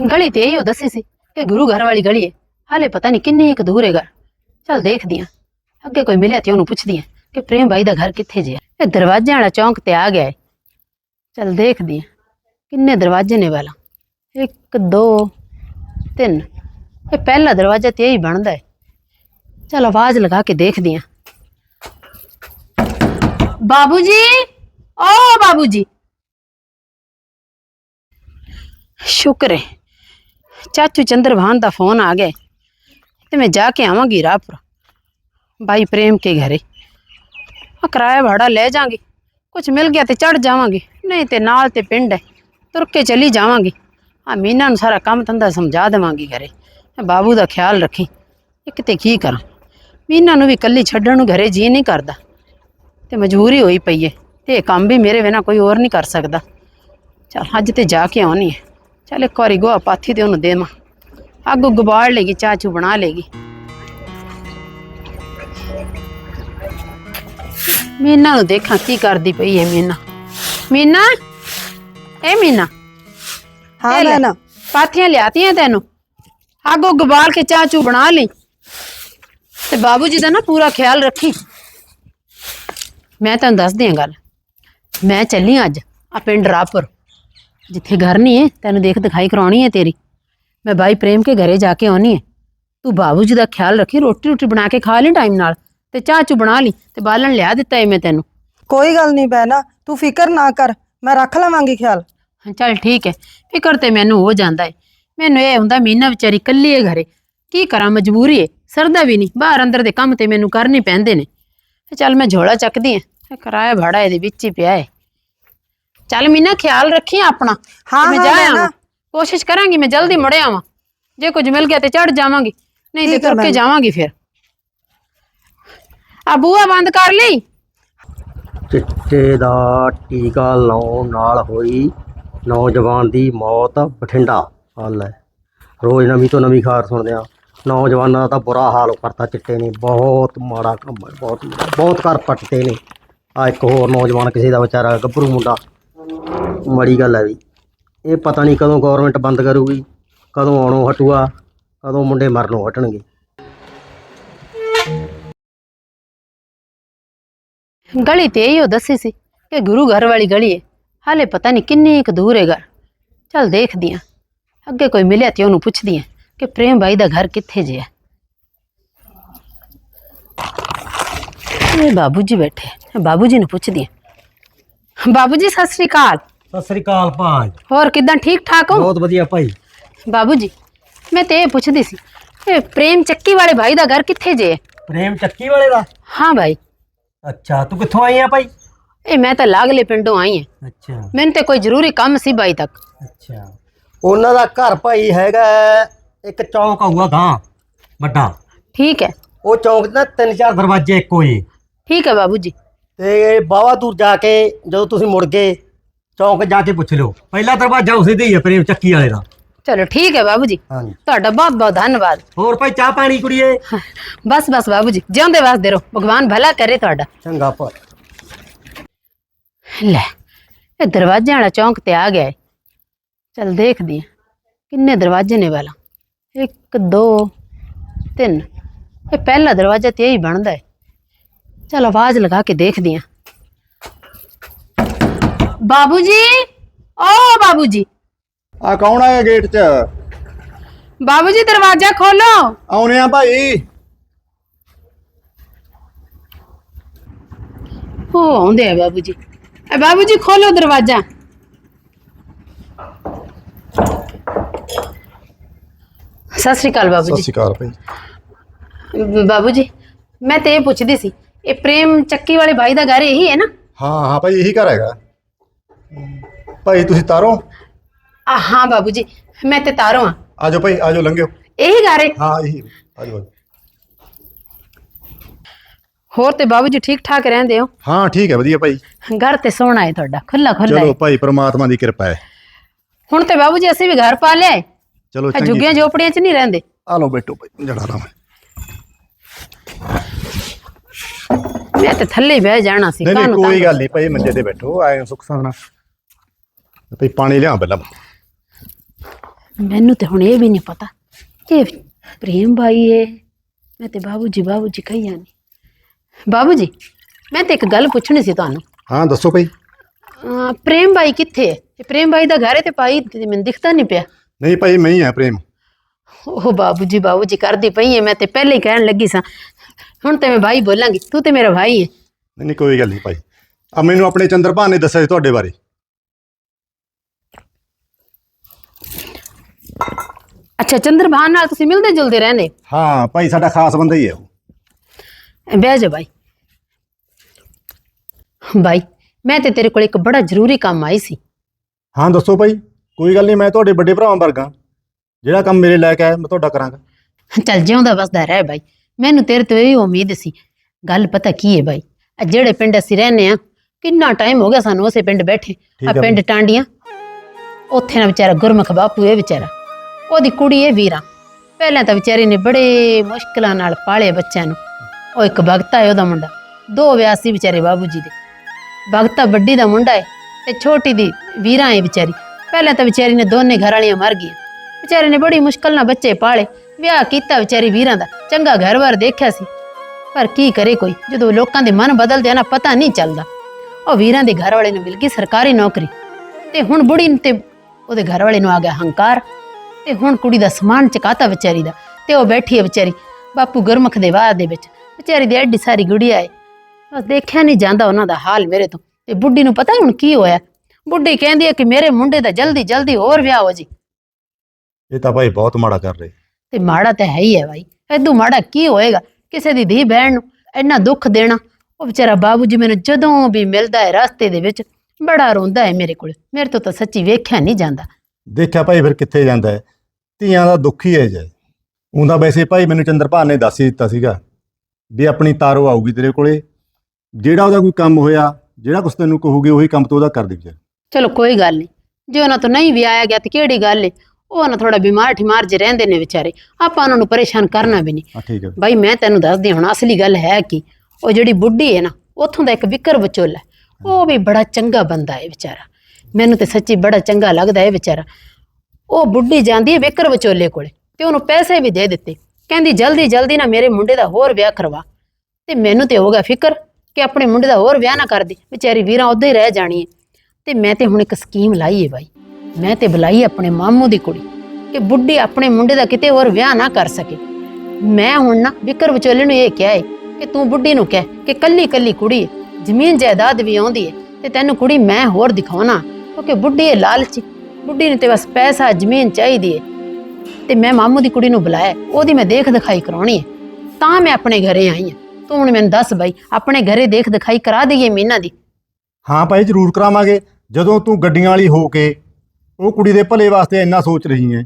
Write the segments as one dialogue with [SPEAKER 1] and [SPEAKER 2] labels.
[SPEAKER 1] ਗਲੀ ਤੇ ਇਹੋ ਦੱਸੀ ਸੀ ਕਿ ਗੁਰੂ ਘਰ ਵਾਲੀ ਗਲੀ ਹੈ ਹਾਲੇ ਪਤਾ ਨਹੀਂ ਕਿੰਨੇ ਇੱਕ ਦੂਰ ਹੈ ਘਰ। ਚੱਲ ਦੇਖਦੀ ਆਂ। ਅੱਗੇ ਕੋਈ ਮਿਲਿਆ ਤੇ ਉਹਨੂੰ ਪੁੱਛਦੀ ਆਂ ਕਿ ਪ੍ਰੇਮ ਬਾਈ ਦਾ ਘਰ ਕਿੱਥੇ ਜੇ? ਇਹ ਦਰਵਾਜ਼ੇ ਵਾਲਾ ਚੌਂਕ ਤੇ ਆ ਗਿਆ ਹੈ ਚੱਲ ਦੇਖਦੀ ਆਂ। ਕਿੰਨੇ ਦਰਵਾਜ਼ੇ ਨੇ ਵਾਲਾ। ਇੱਕ, ਦੋ, ਤਿੰਨ। ਇਹ ਪਹਿਲਾ ਦਰਵਾਜ਼ਾ ਤੇ ਹੀ ਬਣਦਾ ਹੈ ਚਲ ਆਵਾਜ਼ ਲਗਾ ਕੇ ਦੇਖਦੀ ਆਂ। ਬਾਬੂ ਜੀ ਓ ਬਾਬੂ ਜੀ ਸ਼ੁਕਰ ਹੈ ਚਾਚੂ ਚੰਦਰਭਾਨ ਦਾ ਫੋਨ ਆ ਗਿਆ ਹੈ ਤੇ ਮੈਂ ਜਾ ਕੇ ਆਵਾਂਗੀ ਰਾਹਪੁਰ ਭਾਈ ਪ੍ਰੇਮ ਕੇ ਘਰੇ। ਆ ਕਿਰਾਇਆ ਭਾੜਾ ਲੈ ਜਾਾਂਗੀ ਕੁਝ ਮਿਲ ਗਿਆ ਤੇ ਚੜ ਜਾਵਾਂਗੀ। ਨਹੀਂ ਤੇ ਨਾਲ ਤੇ ਪਿੰਡ ਹੈ। ਤੁਰ ਕੇ ਚਲੀ ਜਾਵਾਂਗੀ। ਆ ਮੀਨਾ ਨੂੰ ਸਾਰਾ ਕੰਮ ਧੰਦਾ ਸਮਝਾ ਦੇਵਾਂਗੀ ਘਰੇ। ਬਾਬੂ ਦਾ ਖਿਆਲ ਰੱਖੀ। ਇੱਕ ਤੇ ਕੀ ਕਰਾਂ? ਮੀਨਾ ਨੂੰ ਵੀ ਇਕੱਲੀ ਛੱਡਣ ਨੂੰ ਘਰੇ ਜੀ ਨਹੀਂ ਕਰਦਾ। ਤੇ ਮਜਬੂਰੀ ਹੋਈ ਪਈ ਏ ਤੇ ਇਹ ਕੰਮ ਵੀ ਮੇਰੇ ਬਿਨਾ ਕੋਈ ਹੋਰ ਨਹੀਂ ਕਰ ਸਕਦਾ। ਚਲ ਅੱਜ ਤੇ ਜਾ ਕੇ ਆਉਣੀ ਹੈ। ਚਲ ਇੱਕ ਵਾਰੀ ਗੋਹਾ ਪਾਥੀ ਤੇ ਉਹਨੂੰ ਦੇਵਾਂ ਅੱਗੋਂ ਗੁਬਾੜ ਲੇਗੀ ਚਾਚੂ ਬਣਾ ਲੇਗੀ ਮੀਨਾ ਨੂੰ ਦੇਖਾਂ ਕੀ ਕਰਦੀ ਪਈ ਹੈ ਮੀਨਾ ਮੀਨਾ ਇਹ ਮੀਨਾ
[SPEAKER 2] ਹਾਂ
[SPEAKER 1] ਇਹ ਲੈ,
[SPEAKER 2] ਮੈਂ
[SPEAKER 1] ਪਾਥੀਆਂ ਲਿਆਤੀਆਂ ਤੈਨੂੰ ਅੱਗੋਂ ਗੁਬਾਲ ਕੇ ਚਾਚੂ ਬਣਾ ਲਈ ਤੇ ਬਾਬੂ ਜੀ ਦਾ ਨਾ ਪੂਰਾ ਖਿਆਲ ਰੱਖੀ ਮੈਂ ਤੁਹਾਨੂੰ ਦੱਸਦੀ ਹਾਂ ਗੱਲ ਮੈਂ ਚੱਲੀ ਹਾਂ ਅੱਜ ਆ ਪਿੰਡ ਰਾਪੁਰ ਜਿੱਥੇ ਘਰ ਨਹੀਂ ਹੈ ਤੈਨੂੰ ਦੇਖ ਦਿਖਾਈ ਕਰਾਉਣੀ ਹੈ ਤੇਰੀ। ਮੈਂ ਬਾਈ ਪ੍ਰੇਮ ਕੇ ਘਰੇ ਜਾ ਕੇ ਆਉਣੀ ਹੈ। ਤੂੰ ਬਾਬੂ ਜੀ ਦਾ ਖਿਆਲ ਰੱਖੀ ਰੋਟੀ ਰੋਟੀ ਬਣਾ ਕੇ ਖਾ ਲਈ ਟਾਈਮ ਨਾਲ ਤੇ ਚਾਹ ਚੂ ਬਣਾ ਲਈ ਤੇ ਬਾਲਣ ਲਿਆ ਦਿੱਤਾ ਏ ਮੈਂ ਤੈਨੂੰ।
[SPEAKER 2] ਕੋਈ ਗੱਲ ਨਹੀਂ ਬਹਿਣਾ ਤੂੰ ਫਿਕਰ ਨਾ ਕਰ ਮੈਂ ਰੱਖ ਲਵਾਂਗੀ ਖਿਆਲ।
[SPEAKER 1] ਹਾਂ, ਚੱਲ ਠੀਕ ਹੈ ਫਿਕਰ ਤੇ ਮੈਨੂੰ ਹੋ ਜਾਂਦਾ ਹੈ ਮੈਨੂੰ ਇਹ ਹੁੰਦਾ ਮੀਨਾ ਵਿਚਾਰੀ ਇਕੱਲੀ ਹੈ ਘਰੇ। ਕੀ ਕਰਾਂ ਮਜਬੂਰੀ ਹੈ ਸਰਦਾ ਵੀ ਨਹੀਂ ਬਾਹਰ ਅੰਦਰ ਦੇ ਕੰਮ ਤੇ ਮੈਨੂੰ ਕਰਨੇ ਪੈਂਦੇ ਨੇ। ਤੇ ਚੱਲ ਮੈਂ ਝੋਲਾ ਚੱਕਦੀ ਹਾਂ ਕਿਰਾਇਆ ਭਾੜਾ ਇਹਦੇ ਵਿੱਚ ਹੀ ਪਿਆ ਹੈ ਚੱਲ ਮੀਨਾ ਖਿਆਲ ਰੱਖੀ ਆਪਣਾ।
[SPEAKER 2] ਹਾਂ,
[SPEAKER 1] ਮੈਂ ਜਾ ਆਵਾਂ। ਕੋਸ਼ਿਸ਼ ਕਰਾਂਗੀ ਮੈਂ ਜਲਦੀ ਮੁੜ ਆਵਾਂ। ਜੇ ਕੁਝ ਮਿਲ ਗਿਆ ਤੇ ਚੜ ਜਾਵਾਂਗੀ। ਨਹੀਂ ਤੇ ਤੁਰ ਕੇ ਜਾਵਾਂਗੀ ਫਿਰ। ਆ ਬੂਆ ਬੰਦ ਕਰ ਲਈ।
[SPEAKER 3] ਚਿੱਟੇ ਦਾ ਟੀਕਾ ਲਾਉਣ ਨਾਲ ਹੋਈ ਨੌਜਵਾਨ ਦੀ ਮੌਤ। ਬਠਿੰਡਾ। ਹਾਲ ਹੈ ਰੋਜ਼ ਨਵੀਂ ਤੋਂ ਨਵੀਂ ਖਬਰ ਸੁਣਦੇ ਆ। ਨੌਜਵਾਨਾਂ ਦਾ ਤਾਂ ਬੁਰਾ ਹਾਲ ਕਰਤਾ ਚਿੱਟੇ ਨੇ। ਬਹੁਤ ਮਾੜਾ ਕੰਮ ਬਹੁਤ। ਬਹੁਤ ਘਰ ਪੱਟਦੇ ਨੇ। ਆ ਇੱਕ ਹੋਰ ਨੌਜਵਾਨ ਕਿਸੇ ਦਾ ਵਿਚਾਰਾ ਗੱਭਰੂ ਮੁੰਡਾ। ਮਾੜੀ ਗੱਲ ਹੈ ਵੀ। ਇਹ ਪਤਾ ਨਹੀਂ ਕਦੋਂ ਗਵਰਨਮੈਂਟ ਬੰਦ ਕਰੂਗੀ, ਕਦੋਂ ਆਉਣੋਂ ਹਟੂਗਾ, ਕਦੋਂ ਮੁੰਡੇ ਮਰਨੋਂ ਹਟਣਗੇ।
[SPEAKER 1] ਗਲੀ ਤੇ ਇਹੋ ਦੱਸੀ ਸੀ ਕਿ ਗੁਰੂ ਘਰ ਵਾਲੀ ਗਲੀ ਹੈ ਹਾਲੇ ਪਤਾ ਨਹੀਂ ਕਿੰਨੀ ਕੁ ਦੂਰ ਹੈ ਘਰ ਚੱਲ ਦੇਖਦੀ ਆਂ। ਅੱਗੇ ਕੋਈ ਮਿਲਿਆ ਤੇ ਉਹਨੂੰ ਪੁੱਛਦੀ ਆਂ ਕਿ ਪ੍ਰੇਮ ਬਾਈ ਦਾ ਘਰ ਕਿੱਥੇ ਜੇ ਹੈ ਇਹ ਬਾਬੂ ਜੀ ਬੈਠੇ ਬਾਬੂ ਜੀ ਨੂੰ ਪੁੱਛਦੀ ਆਂ ਬਾਬੂ ਜੀ ਸਤਿ ਸ੍ਰੀ ਅਕਾਲ।
[SPEAKER 3] ਸਤਿ ਸ੍ਰੀ ਅਕਾਲ ਭਾਈ
[SPEAKER 1] ਹੋਰ ਕਿਦਾਂ ਠੀਕ ਠਾਕ ਹੋ?
[SPEAKER 3] ਬਹੁਤ ਵਧੀਆ ਭਾਈ।
[SPEAKER 1] ਬਾਬੂ ਜੀ ਮੈਂ ਤੇ ਇਹ ਪੁੱਛਦੀ ਸੀ ਇਹ ਪ੍ਰੇਮ ਚੱਕੀ ਵਾਲੇ ਭਾਈ ਦਾ ਘਰ ਕਿੱਥੇ ਜੇ? ਹੈ?
[SPEAKER 3] ਪ੍ਰੇਮ ਚੱਕੀ ਵਾਲੇ ਦਾ?
[SPEAKER 1] ਹਾਂ ਭਾਈ
[SPEAKER 3] ਅੱਛਾ ਤੂੰ ਕਿੱਥੋਂ ਆਈ ਆ ਭਾਈ?
[SPEAKER 1] ਇਹ ਮੈਂ ਤਾਂ ਲਾਗਲੇ ਪਿੰਡੋਂ ਆਈ ਹਾਂ।
[SPEAKER 3] ਅੱਛਾ।
[SPEAKER 1] ਮੈਨੂੰ ਤੇ ਕੋਈ ਜ਼ਰੂਰੀ ਕੰਮ ਸੀ ਬਾਈ ਤੱਕ।
[SPEAKER 3] ਅੱਛਾ। ਉਹਨਾਂ ਦਾ ਘਰ ਭਾਈ ਹੈਗਾ ਇੱਕ ਚੌਂਕ ਆਊਗਾ ਗਾਂ ਵੱਡਾ।
[SPEAKER 1] ਠੀਕ ਹੈ।
[SPEAKER 3] ਉਹ ਚੌਂਕ 'ਚ ਨਾ ਤਿੰਨ ਚਾਰ ਦਰਵਾਜ਼ੇ ਇੱਕੋ ਹੀ
[SPEAKER 1] ਠੀਕ ਹੈ ਬਾਬੂ ਜੀ।
[SPEAKER 3] ਤੇ ਬਾਵਾ ਦੂਰ ਜਾ ਕੇ ਜਦੋਂ ਤੁਸੀਂ ਮੁੜ ਗਏ ਚੌਂਕ ਜਾ ਕੇ ਪੁੱਛ ਲਿਓ। ਪਹਿਲਾ ਦਰਵਾਜ਼ਾ ਉਸੇ ਦੇ ਹੀ ਹੈ ਪ੍ਰੇਮ ਚੱਕੀ ਵਾਲੇ ਦਾ।
[SPEAKER 1] ਚਲੋ ਠੀਕ ਹੈ ਬਾਬੂ ਜੀ।
[SPEAKER 3] ਹਾਂਜੀ।
[SPEAKER 1] ਤੁਹਾਡਾ ਬਹੁਤ ਬਹੁਤ ਧੰਨਵਾਦ।
[SPEAKER 3] ਹੋਰ ਭਾਈ ਚਾਹ ਪਾਣੀ ਕੁੜੀਏ?
[SPEAKER 1] ਬਸ ਬਸ ਬਾਬੂ ਜੀ ਜਿਉਂਦੇ ਵਾਸਦੇ ਰਹੋ। ਭਗਵਾਨ ਭਲਾ ਕਰੇ ਤੁਹਾਡਾ।
[SPEAKER 3] ਚੰਗਾ ਭਾਈ
[SPEAKER 1] ਲੈ ਇਹ ਦਰਵਾਜ਼ੇ ਵਾਲਾ ਚੌਂਕ ਤੇ ਆ ਗਿਆ ਹੈ ਚਲ ਦੇਖਦੀ ਹਾਂ ਕਿੰਨੇ ਦਰਵਾਜ਼ੇ ਨੇ ਵਾਲਾ। ਇੱਕ ਦੋ ਤਿੰਨ। ਇਹ ਪਹਿਲਾ ਦਰਵਾਜ਼ਾ ਤੇ ਹੀ ਬਣਦਾ ਹੈ ਚਲ ਆਵਾਜ਼ ਲਗਾ ਕੇ ਦੇਖਦੀ ਹਾਂ ਬਾਬੂ ਜੀ ਓ ਬਾਬੂ ਜੀ
[SPEAKER 4] ਆ ਕੌਣ ਆਇਆ ਗੇਟ 'ਚ?
[SPEAKER 1] ਬਾਬੂ ਜੀ ਦਰਵਾਜ਼ਾ ਖੋਲੋ।
[SPEAKER 4] ਆਉਨੇ ਆ ਭਾਈ।
[SPEAKER 1] ਹੋ ਆਉਂਦੇ ਆ ਬਾਬੂ ਜੀ ਐ ਬਾਬੂ ਜੀ ਖੋਲੋ ਦਰਵਾਜ਼ਾ। ਸਤਿ ਸ਼੍ਰੀ ਅਕਾਲ ਬਾਬੂ
[SPEAKER 4] ਸਤਿ
[SPEAKER 1] ਜੀ
[SPEAKER 4] ਸ਼੍ਰੀ ਅਕਾਲ ਭਾਈ।
[SPEAKER 1] ਬਾਬੂ ਜੀ ਮੈਂ ਤੇ ਇਹ ਪੁੱਛਦੀ ਸੀ ਇਹ ਪ੍ਰੇਮ ਚੱਕੀ ਵਾਲੇ ਭਾਈ ਦਾ ਘਰ ਇਹੀ ਹੈ ਨਾ?
[SPEAKER 4] ਹਾਂ ਹਾਂ ਭਾਈ ਇਹੀ ਘਰ ਹੈਗਾ। ਭਾਈ ਤੁਸੀਂ ਤਾਰੋ?
[SPEAKER 1] ਆ ਹਾਂ ਬਾਬੂ ਜੀ ਮੈਂ ਤੇ ਤਾਰੋ ਆ
[SPEAKER 4] ਆਜੋ ਭਾਈ ਆਜੋ ਲੰਘਿਓ।
[SPEAKER 1] ਇਹੀ ਘਰ ਹੈ?
[SPEAKER 4] ਹਾਂ ਇਹੀ ਆਜੋ ਆਜੋ।
[SPEAKER 1] ਹੋਰ ਤੇ ਬਾਬੂ ਜੀ ਠੀਕ ਠਾਕ ਰਹਿੰਦੇ ਹੋ?
[SPEAKER 4] ਹਾਂ ਠੀਕ ਹੈ ਵਧੀਆ ਭਾਈ।
[SPEAKER 1] ਘਰ ਤੇ ਸੋਹਣਾ ਹੈ ਤੁਹਾਡਾ ਖੁੱਲਾ ਖੁੱਲਾ
[SPEAKER 4] ਚਲੋ ਭਾਈ ਪ੍ਰਮਾਤਮਾ ਦੀ ਕਿਰਪਾ ਹੈ।
[SPEAKER 1] ਹੁਣ ਤੇ ਬਾਬੂ ਜੀ ਅਸੀਂ ਵੀ ਘਰ ਪਾ ਲਿਆ ਹੈ।
[SPEAKER 4] ਚਲੋ
[SPEAKER 1] ਇਹ
[SPEAKER 4] ਚੰਗੀ
[SPEAKER 1] ਝੁੱਗੀਆਂ ਝੋਪੜੀਆਂ 'ਚ ਨਹੀਂ ਰਹਿੰਦੇ।
[SPEAKER 4] ਆ ਲਓ ਬੈਠੋ ਭਾਈ ਜੜਾ ਲਾ
[SPEAKER 1] ਮੈਂ ਤੇ ਥੱਲੇ ਹੀ ਬਹਿ ਜਾਣਾ ਸੀ
[SPEAKER 4] ਨਹੀਂ ਨਹੀਂ ਕੋਈ ਗੱਲ ਨਹੀਂ ਭਾਈ ਮੰਜੇ ਤੇ ਬੈਠੋ ਆਏ ਸੁੱਖ ਸਾਨਾ ਭਾਈ ਪਾਣੀ ਲਿਆ ਪਹਿਲਾਂ।
[SPEAKER 1] ਮੈਨੂੰ ਤੇ ਹੁਣ ਇਹ ਵੀ ਨਹੀਂ ਪਤਾ ਕਿ ਪ੍ਰੇਮ ਭਾਈ ਹੈ ਮੈਂ ਤੇ ਬਾਬੂ ਜੀ ਬਾਬੂ ਜੀ ਕਹੀ ਜਾਨੀ ਬਾਬੂ ਜੀ ਮੈਂ ਤੇ ਇੱਕ ਗੱਲ ਪੁੱਛਣੀ ਸੀ ਤੁਹਾਨੂੰ।
[SPEAKER 4] ਹਾਂ ਦੱਸੋ ਭਾਈ।
[SPEAKER 1] ਪ੍ਰੇਮ ਭਾਈ ਕਿੱਥੇ ਹੈ ਇਹ ਪ੍ਰੇਮ ਭਾਈ ਦਾ ਘਰ ਹੈ ਤੇ ਭਾਈ ਤੇ ਮੈਨੂੰ ਦਿਖਦਾ ਨਹੀਂ ਪਿਆ।
[SPEAKER 4] ਨਹੀਂ ਭਾਈ ਮੈਂ ਹੀ ਆ ਪ੍ਰੇਮ।
[SPEAKER 1] ਉਹ ਬਾਬੂ ਜੀ ਬਾਬੂ ਜੀ ਕਰਦੀ ਪਈ ਹੈ ਮੈਂ ਤੇ ਪਹਿਲੇ ਹੀ ਕਹਿਣ ਲੱਗੀ ਸਾਂ ਹੁਣ ਤੇ ਮੈਂ ਭਾਈ ਬੋਲਾਂਗੀ ਤੂੰ ਤੇ ਮੇਰਾ ਭਾਈ ਹੈ।
[SPEAKER 4] ਨਹੀਂ ਨਹੀਂ ਕੋਈ ਗੱਲ ਨਹੀਂ ਭਾਈ। ਆ ਮੈਨੂੰ ਆਪਣੇ ਚੰਦਰਭਾਨ ਨੇ ਦੱਸਿਆ ਸੀ ਤੁਹਾਡੇ ਬਾਰੇ।
[SPEAKER 1] ਅੱਛਾ ਚੰਦਰਭਾਨ ਨਾਲ ਤੁਸੀਂ ਮਿਲਦੇ ਜੁਲਦੇ ਰਹਿੰਦੇ?
[SPEAKER 4] ਹਾਂ ਭਾਈ ਸਾਡਾ ਖਾਸ ਬੰਦਾ ਹੀ ਹੈ ਉਹ।
[SPEAKER 1] ਬਹਿ ਜਾ ਭਾਈ ਭਾਈ ਮੈਂ ਤੇ ਤੇਰੇ ਕੋਲ ਇੱਕ ਬੜਾ ਜ਼ਰੂਰੀ ਕੰਮ ਆਈ ਸੀ।
[SPEAKER 4] ਹਾਂ ਦੱਸੋ ਭਾਈ ਕੋਈ ਗੱਲ ਨਹੀਂ ਮੈਂ ਤੁਹਾਡੇ ਵੱਡੇ ਭਰਾਵਾਂ ਵਰਗਾ। ਜਿਹੜਾ ਕੰਮ ਮੇਰੇ ਲੈ ਕੇ ਆਇਆ ਮੈਂ ਤੁਹਾਡਾ ਕਰਾਂਗਾ।
[SPEAKER 1] ਚੱਲ ਜਿਉਂਦਾ ਵਸਦਾ ਰਹਿ ਭਾਈ ਮੈਨੂੰ ਤੇਰੇ ਤੋਂ ਇਹ ਉਮੀਦ ਸੀ। ਗੱਲ ਪਤਾ ਕੀ ਹੈ ਭਾਈ ਆ ਜਿਹੜੇ ਪਿੰਡ ਅਸੀਂ ਰਹਿੰਦੇ ਆ ਕਿੰਨਾ ਟਾਈਮ ਹੋ ਗਿਆ ਸਾਨੂੰ ਉਸੇ ਪਿੰਡ ਬੈਠੇ। ਆ ਪਿੰਡ ਟਾਂਡੀਆਂ ਉੱਥੇ ਨਾ ਵਿਚਾਰਾ ਗੁਰਮੁਖ ਬਾਪੂ ਇਹ ਵਿਚਾਰਾ। ਉਹਦੀ ਕੁੜੀ ਇਹ ਵੀਰਾ। ਪਹਿਲਾਂ ਤਾਂ ਵਿਚਾਰੀ ਨੇ ਬੜੇ ਮੁਸ਼ਕਲਾਂ ਨਾਲ ਪਾਲੇ ਬੱਚਿਆਂ ਨੂੰ। ਉਹ ਇੱਕ ਭਗਤਾ ਹੈ ਉਹਦਾ ਮੁੰਡਾ। ਦੋ ਵਿਆਹ ਸੀ ਵਿਚਾਰੇ ਬਾਬੂ ਜੀ ਦੇ। ਭਗਤਾ ਵੱਡੀ ਦਾ ਮੁੰਡਾ ਹੈ ਤੇ ਛੋਟੀ ਦੀ ਵੀਰਾ ਹੈ ਵਿਚਾਰੀ। ਪਹਿਲਾਂ ਤਾਂ ਵਿਚਾਰੀ ਨੇ ਦੋਨੇ ਘਰ ਵਾਲੀਆਂ ਮਰ ਗਈਆਂ। ਵਿਚਾਰੇ ਨੇ ਬੜੀ ਮੁਸ਼ਕਲ ਨਾਲ ਬੱਚੇ ਪਾਲੇ। ਵਿਆਹ ਕੀਤਾ ਵਿਚਾਰੀ ਵੀਰਾਂ ਦਾ, ਚੰਗਾ ਘਰ ਵਾਰ ਦੇਖਿਆ ਸੀ। ਪਰ ਕੀ ਕਰੇ ਕੋਈ, ਜਦੋਂ ਲੋਕਾਂ ਦੇ ਮਨ ਬਦਲਦੇ ਆ ਨਾ, ਪਤਾ ਨਹੀਂ ਚੱਲਦਾ। ਉਹ ਵੀਰਾਂ ਦੇ ਘਰ ਵਾਲੇ ਨੂੰ ਮਿਲ ਗਈ ਸਰਕਾਰੀ ਨੌਕਰੀ। ਤੇ ਹੁਣ ਬੁੜੀ ਨੂੰ ਤੇ ਉਹਦੇ ਘਰ ਵਾਲੇ ਨੂੰ ਆ ਗਿਆ ਹੰਕਾਰ। ਤੇ ਹੁਣ ਕੁੜੀ ਦਾ ਸਮਾਨ ਚਕਾਤਾ ਵਿਚਾਰੀ ਦਾ, ਤੇ ਉਹ ਬੈਠੀ ਹੈ ਵਿਚਾਰੀ ਬਾਪੂ ਗੁਰਮੁਖ ਦੇ ਬਾਅਦ ਦੇ ਵਿੱਚ। ਵਿਚਾਰੀ ਦੀ ਐਡੀ ਸਾਰੀ ਗੁੜੀਆ ਹੈ ਬਸ ਦੇਖਿਆ ਨਹੀਂ ਜਾਂਦਾ ਉਹਨਾਂ ਦਾ ਹਾਲ ਮੇਰੇ ਤੋਂ। ਤੇ ਬੁੱਢੀ ਨੂੰ ਪਤਾ ਹੁਣ ਕੀ ਹੋਇਆ? ਬੁੱਢੀ ਕਹਿੰਦੀ ਹੈ ਕਿ ਮੇਰੇ ਮੁੰਡੇ ਦਾ ਜਲਦੀ ਜਲਦੀ ਹੋਰ ਵਿਆਹ ਹੋ ਜੀ।
[SPEAKER 4] ਇਹ ਤਾਂ ਭਾਈ ਬਹੁਤ ਮਾੜਾ ਕਰ ਰਹੇ।
[SPEAKER 1] ਤੇ ਮਾੜਾ ਤਾਂ ਹੈ ਹੀ ਹੈ ਭਾਈ ਐਦੂ ਮਾੜਾ ਕੀ ਹੋਏਗਾ ਕਿਸੇ ਦੀ ਧੀ ਬਹਿਣ ਨੂੰ ਇੰਨਾ ਦੁੱਖ ਦੇਣਾ। ਉਹ ਵਿਚਾਰਾ ਬਾਬੂ ਜੀ ਮੈਨੂੰ ਜਦੋਂ ਵੀ ਮਿਲਦਾ ਹੈ ਰਸਤੇ ਦੇ ਵਿੱਚ ਬੜਾ ਰੋਂਦਾ ਹੈ ਮੇਰੇ ਕੋਲ। ਮੇਰੇ ਤੋਂ ਤਾਂ ਸੱਚੀ ਵੇਖਿਆ ਨਹੀਂ ਜਾਂਦਾ।
[SPEAKER 4] ਦੇਖਿਆ ਭਾਈ ਫਿਰ ਕਿੱਥੇ ਜਾਂਦਾ ਹੈ? ਧੀਆਂ ਦਾ ਦੁੱਖ ਹੀ ਹੈ। ਜੇ ਉਹਦਾ ਵੈਸੇ ਭਾਈ ਮੈਨੂੰ ਚੰਦਰਭਾਨ ਨੇ ਦੱਸ ਹੀ ਦਿੱਤਾ ਸੀਗਾ ਵੀ ਆਪਣੀ ਤਾਰੋ ਆਊਗੀ ਤੇਰੇ ਕੋਲੇ। ਜਿਹੜਾ ਉਹਦਾ ਕੋਈ ਕੰਮ ਹੋਇਆ ਜਿਹੜਾ ਕੁਛ ਤੈਨੂੰ ਕਹੂਗੀ ਉਹੀ ਕੰਮ ਤੂੰ ਉਹਦਾ ਕਰ ਦੇ ਵਿਚਾਰ
[SPEAKER 1] ਚਲੋ ਕੋਈ ਗੱਲ ਨਹੀਂ। ਜੇ ਉਹਨਾਂ ਤੋਂ ਨਹੀਂ ਵੀ ਆਇਆ ਗਿਆ ਤੇ ਕਿਹੜੀ ਗੱਲ ਏ? ਉਹ ਨਾ ਥੋੜਾ ਬਿਮਾਰ ਠਿਮਾਰ ਜੇ ਰਹਿੰਦੇ ਨੇ ਵਿਚਾਰੇ। ਆਪਾਂ ਉਹਨਾਂ ਨੂੰ ਪਰੇਸ਼ਾਨ ਕਰਨਾ ਵੀ ਨਹੀਂ।
[SPEAKER 4] ਹਾਂ ਠੀਕ ਹੈ।
[SPEAKER 1] ਬਾਈ ਮੈਂ ਤੈਨੂੰ ਦੱਸਦੀ ਹਾਂ, ਹੁਣ ਅਸਲੀ ਗੱਲ ਹੈ ਕਿ? ਉਹ ਜਿਹੜੀ ਬੁੱਢੀ ਹੈ ਨਾ ਉੱਥੋਂ ਦਾ ਇੱਕ ਵਿਕਰ ਵਿਚੋਲਾ। ਉਹ ਵੀ ਬੜਾ ਚੰਗਾ ਬੰਦਾ ਹੈ ਵਿਚਾਰਾ। ਮੈਨੂੰ ਤੇ ਸੱਚੀ ਬੜਾ ਚੰਗਾ ਲੱਗਦਾ ਹੈ ਵਿਚਾਰਾ। ਉਹ ਬੁੱਢੀ ਜਾਂਦੀ ਹੈ ਵਿਕਰ ਵਿਚੋਲੇ ਕੋਲੇ ਤੇ ਉਹਨੂੰ ਪੈਸੇ ਵੀ ਦੇ ਦਿੱਤੇ। ਕਹਿੰਦੀ ਜਲਦੀ ਜਲਦੀ ਨਾ ਮੇਰੇ ਮੁੰਡੇ ਦਾ ਹੋਰ ਵਿਆਹ ਕਰਵਾ। ਤੇ ਮੈਨੂੰ ਤੇ ਹੋ ਗਿਆ ਫਿਕਰ ਕਿ ਆਪਣੇ ਮੁੰਡੇ ਦਾ ਹੋਰ ਵਿਆਹ ਨਾ ਕਰ ਦੇ। ਵਿਚਾਰੀ ਵੀਰਾਂ ਉੱਧੇ ਹੀ ਰਹਿ ਜਾਣੀ ਹੈ। ਤੇ ਮੈਂ ਤੇ ਹੁਣ ਇੱਕ ਸਕੀਮ ਲਾਈ ਹੈ ਬਾਈ। ਮੈਂ ਤੇ ਬੁਲਾਈ ਆਪਣੇ ਮਾਮੂ ਦੀ ਕੁੜੀ ਕਿ ਬੁੱਢੀ ਆਪਣੇ ਮੁੰਡੇ ਦਾ ਕਿਤੇ ਹੋਰ ਵਿਆਹ ਨਾ ਕਰ ਸਕੇ। ਮੈਂ ਹੁਣ ਨਾ ਵਿਕਰ ਵਿਚੋਲੇ ਨੂੰ ਇਹ ਕਿਹਾ ਹੈ ਕਿ ਤੂੰ ਬੁੱਢੀ ਨੂੰ ਕਹਿ ਕਿ ਕੱਲੀ ਕੱਲੀ ਕੁੜੀ ਹੈ ਜ਼ਮੀਨ ਜਾਇਦਾਦ ਵੀ ਆਉਂਦੀ ਹੈ ਤੇ ਤੈਨੂੰ ਕੁੜੀ ਮੈਂ ਹੋਰ ਦਿਖਾਉਣਾ। ਕਿਉਂਕਿ ਬੁੱਢੀ ਹੈ ਲਾਲਚੀ ਬੁੱਢੀ ਨੂੰ ਤੇ ਬਸ ਪੈਸਾ, ਜ਼ਮੀਨ ਚਾਹੀਦੀ ਹੈ ਤੇ ਮੈਂ ਮਾਮੂ ਦੀ ਕੁੜੀ ਨੂੰ ਬੁਲਾਇਆ, ਉਹਦੀ ਮੈਂ ਦੇਖ ਦਿਖਾਈ ਕਰਾਉਣੀ ਹੈ ਤਾਂ ਮੈਂ ਆਪਣੇ ਘਰੇ ਆਈ ਹਾਂ ਤੂੰ ਹੁਣ ਮੈਨੂੰ ਦੱਸ ਬਾਈ, ਆਪਣੇ ਘਰੇ ਦੇਖ ਦਿਖਾਈ ਕਰਾ ਦਈਏ ਮੀਨਾ ਦੀ।
[SPEAKER 4] ਹਾਂ ਭਾਈ, ਜ਼ਰੂਰ ਕਰਾਵਾਂਗੇ। ਜਦੋਂ ਤੂੰ ਗੱਡੀਆਂ ਵਾਲੀ ਹੋ ਕੇ ਉਹ ਕੁੜੀ ਦੇ ਭਲੇ ਵਾਸਤੇ ਇੰਨਾ ਸੋਚ ਰਹੀ ਹੈ।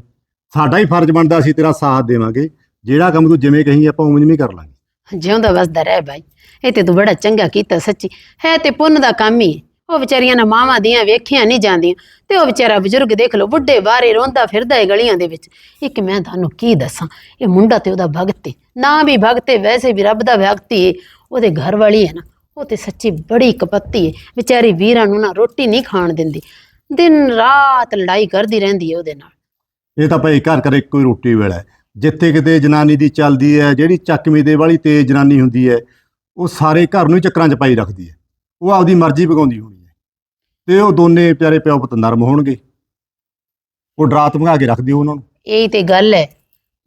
[SPEAKER 4] ਸਾਡਾ ਹੀ ਫਰਜ਼ ਬਣਦਾ ਸੀ ਤੇਰਾ ਸਾਥ ਦੇਵਾਂਗੇ। ਜਿਹੜਾ ਕੰਮ ਤੂੰ ਜਿਵੇਂ ਕਹੀਂ ਆਪਾਂ ਉਵੇਂ ਜਿਵੇਂ ਕਰ ਲਾਂਗੇ।
[SPEAKER 1] ਜਿਉਂਦਾ ਵਸਦਾ ਰਹਿ ਬਾਈ। ਇਹ ਤੇ ਤੂੰ ਬੜਾ ਚੰਗਾ ਕੀਤਾ ਸੱਚੀ। ਹੈ ਤੇ ਪੁੰਨ ਦਾ ਕੰਮ ਹੀ। ਉਹ ਵਿਚਾਰੀਆਂ ਨਾ ਮਾਵਾਂ ਦੀਆਂ ਵੇਖੀਆਂ ਨਹੀਂ ਜਾਂਦੀਆਂ। ਤੇ ਉਹ ਵਿਚਾਰਾ ਬਜ਼ੁਰਗ ਦੇਖ ਲਓ, ਬੁੱਢੇ ਬਾਰੇ ਰੋਂਦਾ ਫਿਰਦਾ ਹੈ ਗਲੀਆਂ ਦੇ ਵਿੱਚ। ਇੱਕ ਮੈਂ ਤੁਹਾਨੂੰ ਕੀ ਦੱਸਾਂ, ਇਹ ਮੁੰਡਾ ਤੇ ਉਹਦਾ ਭਗਤ ਏ। ਨਾ ਵੀ ਭਗਤ ਏ, ਵੈਸੇ ਵੀ ਰੱਬ ਦਾ ਭਗਤ ਏ। ਉਹਦੇ ਘਰ ਵਾਲੀ ਹੈ ਨਾ, ਉਹ ਤੇ ਸੱਚੀ ਬੜੀ ਕਪੱਤੀ ਹੈ ਵਿਚਾਰੀ ਵੀਰਾਂ ਨੂੰ ਨਾ ਰੋਟੀ ਨਹੀਂ ਖਾਣ ਦਿੰਦੀ। ਦਿਨ ਰਾਤ ਲੜਾਈ ਕਰਦੀ ਰਹਿੰਦੀ ਹੈ ਉਹਦੇ ਨਾਲ।
[SPEAKER 4] ਇਹ ਤਾਂ ਭਾਈ ਘਰ ਘਰ ਇੱਕੋ ਹੀ ਰੋਟੀ ਵੇਲਾ ਹੈ। ਜਿੱਥੇ ਕਿਤੇ ਜਨਾਨੀ ਦੀ ਚੱਲਦੀ ਹੈ ਜਿਹੜੀ ਚੱਕਵੀਂ ਦੇ ਵਾਲੀ ਤੇਜ਼ ਜਨਾਨੀ ਹੁੰਦੀ ਹੈ ਉਹ ਸਾਰੇ ਘਰ ਨੂੰ ਹੀ ਚੱਕਰਾਂ 'ਚ ਪਾਈ ਰੱਖਦੀ ਹੈ। ਉਹ ਆਪਦੀ ਮਰਜ਼ੀ ਪਕਾਉਂਦੀ ਹੋਣੀ ਹੈ। ਤੇ ਉਹ ਦੋਨੇ ਪਿਆਰੇ ਪਿਓ ਪੁੱਤ ਨਰਮ ਹੋਣਗੇ। ਉਹ ਡਰਾ ਧਮਕਾ ਕੇ ਰੱਖਦੀ ਉਹਨਾਂ ਨੂੰ।
[SPEAKER 1] ਇਹੀ ਤੇ ਗੱਲ ਹੈ।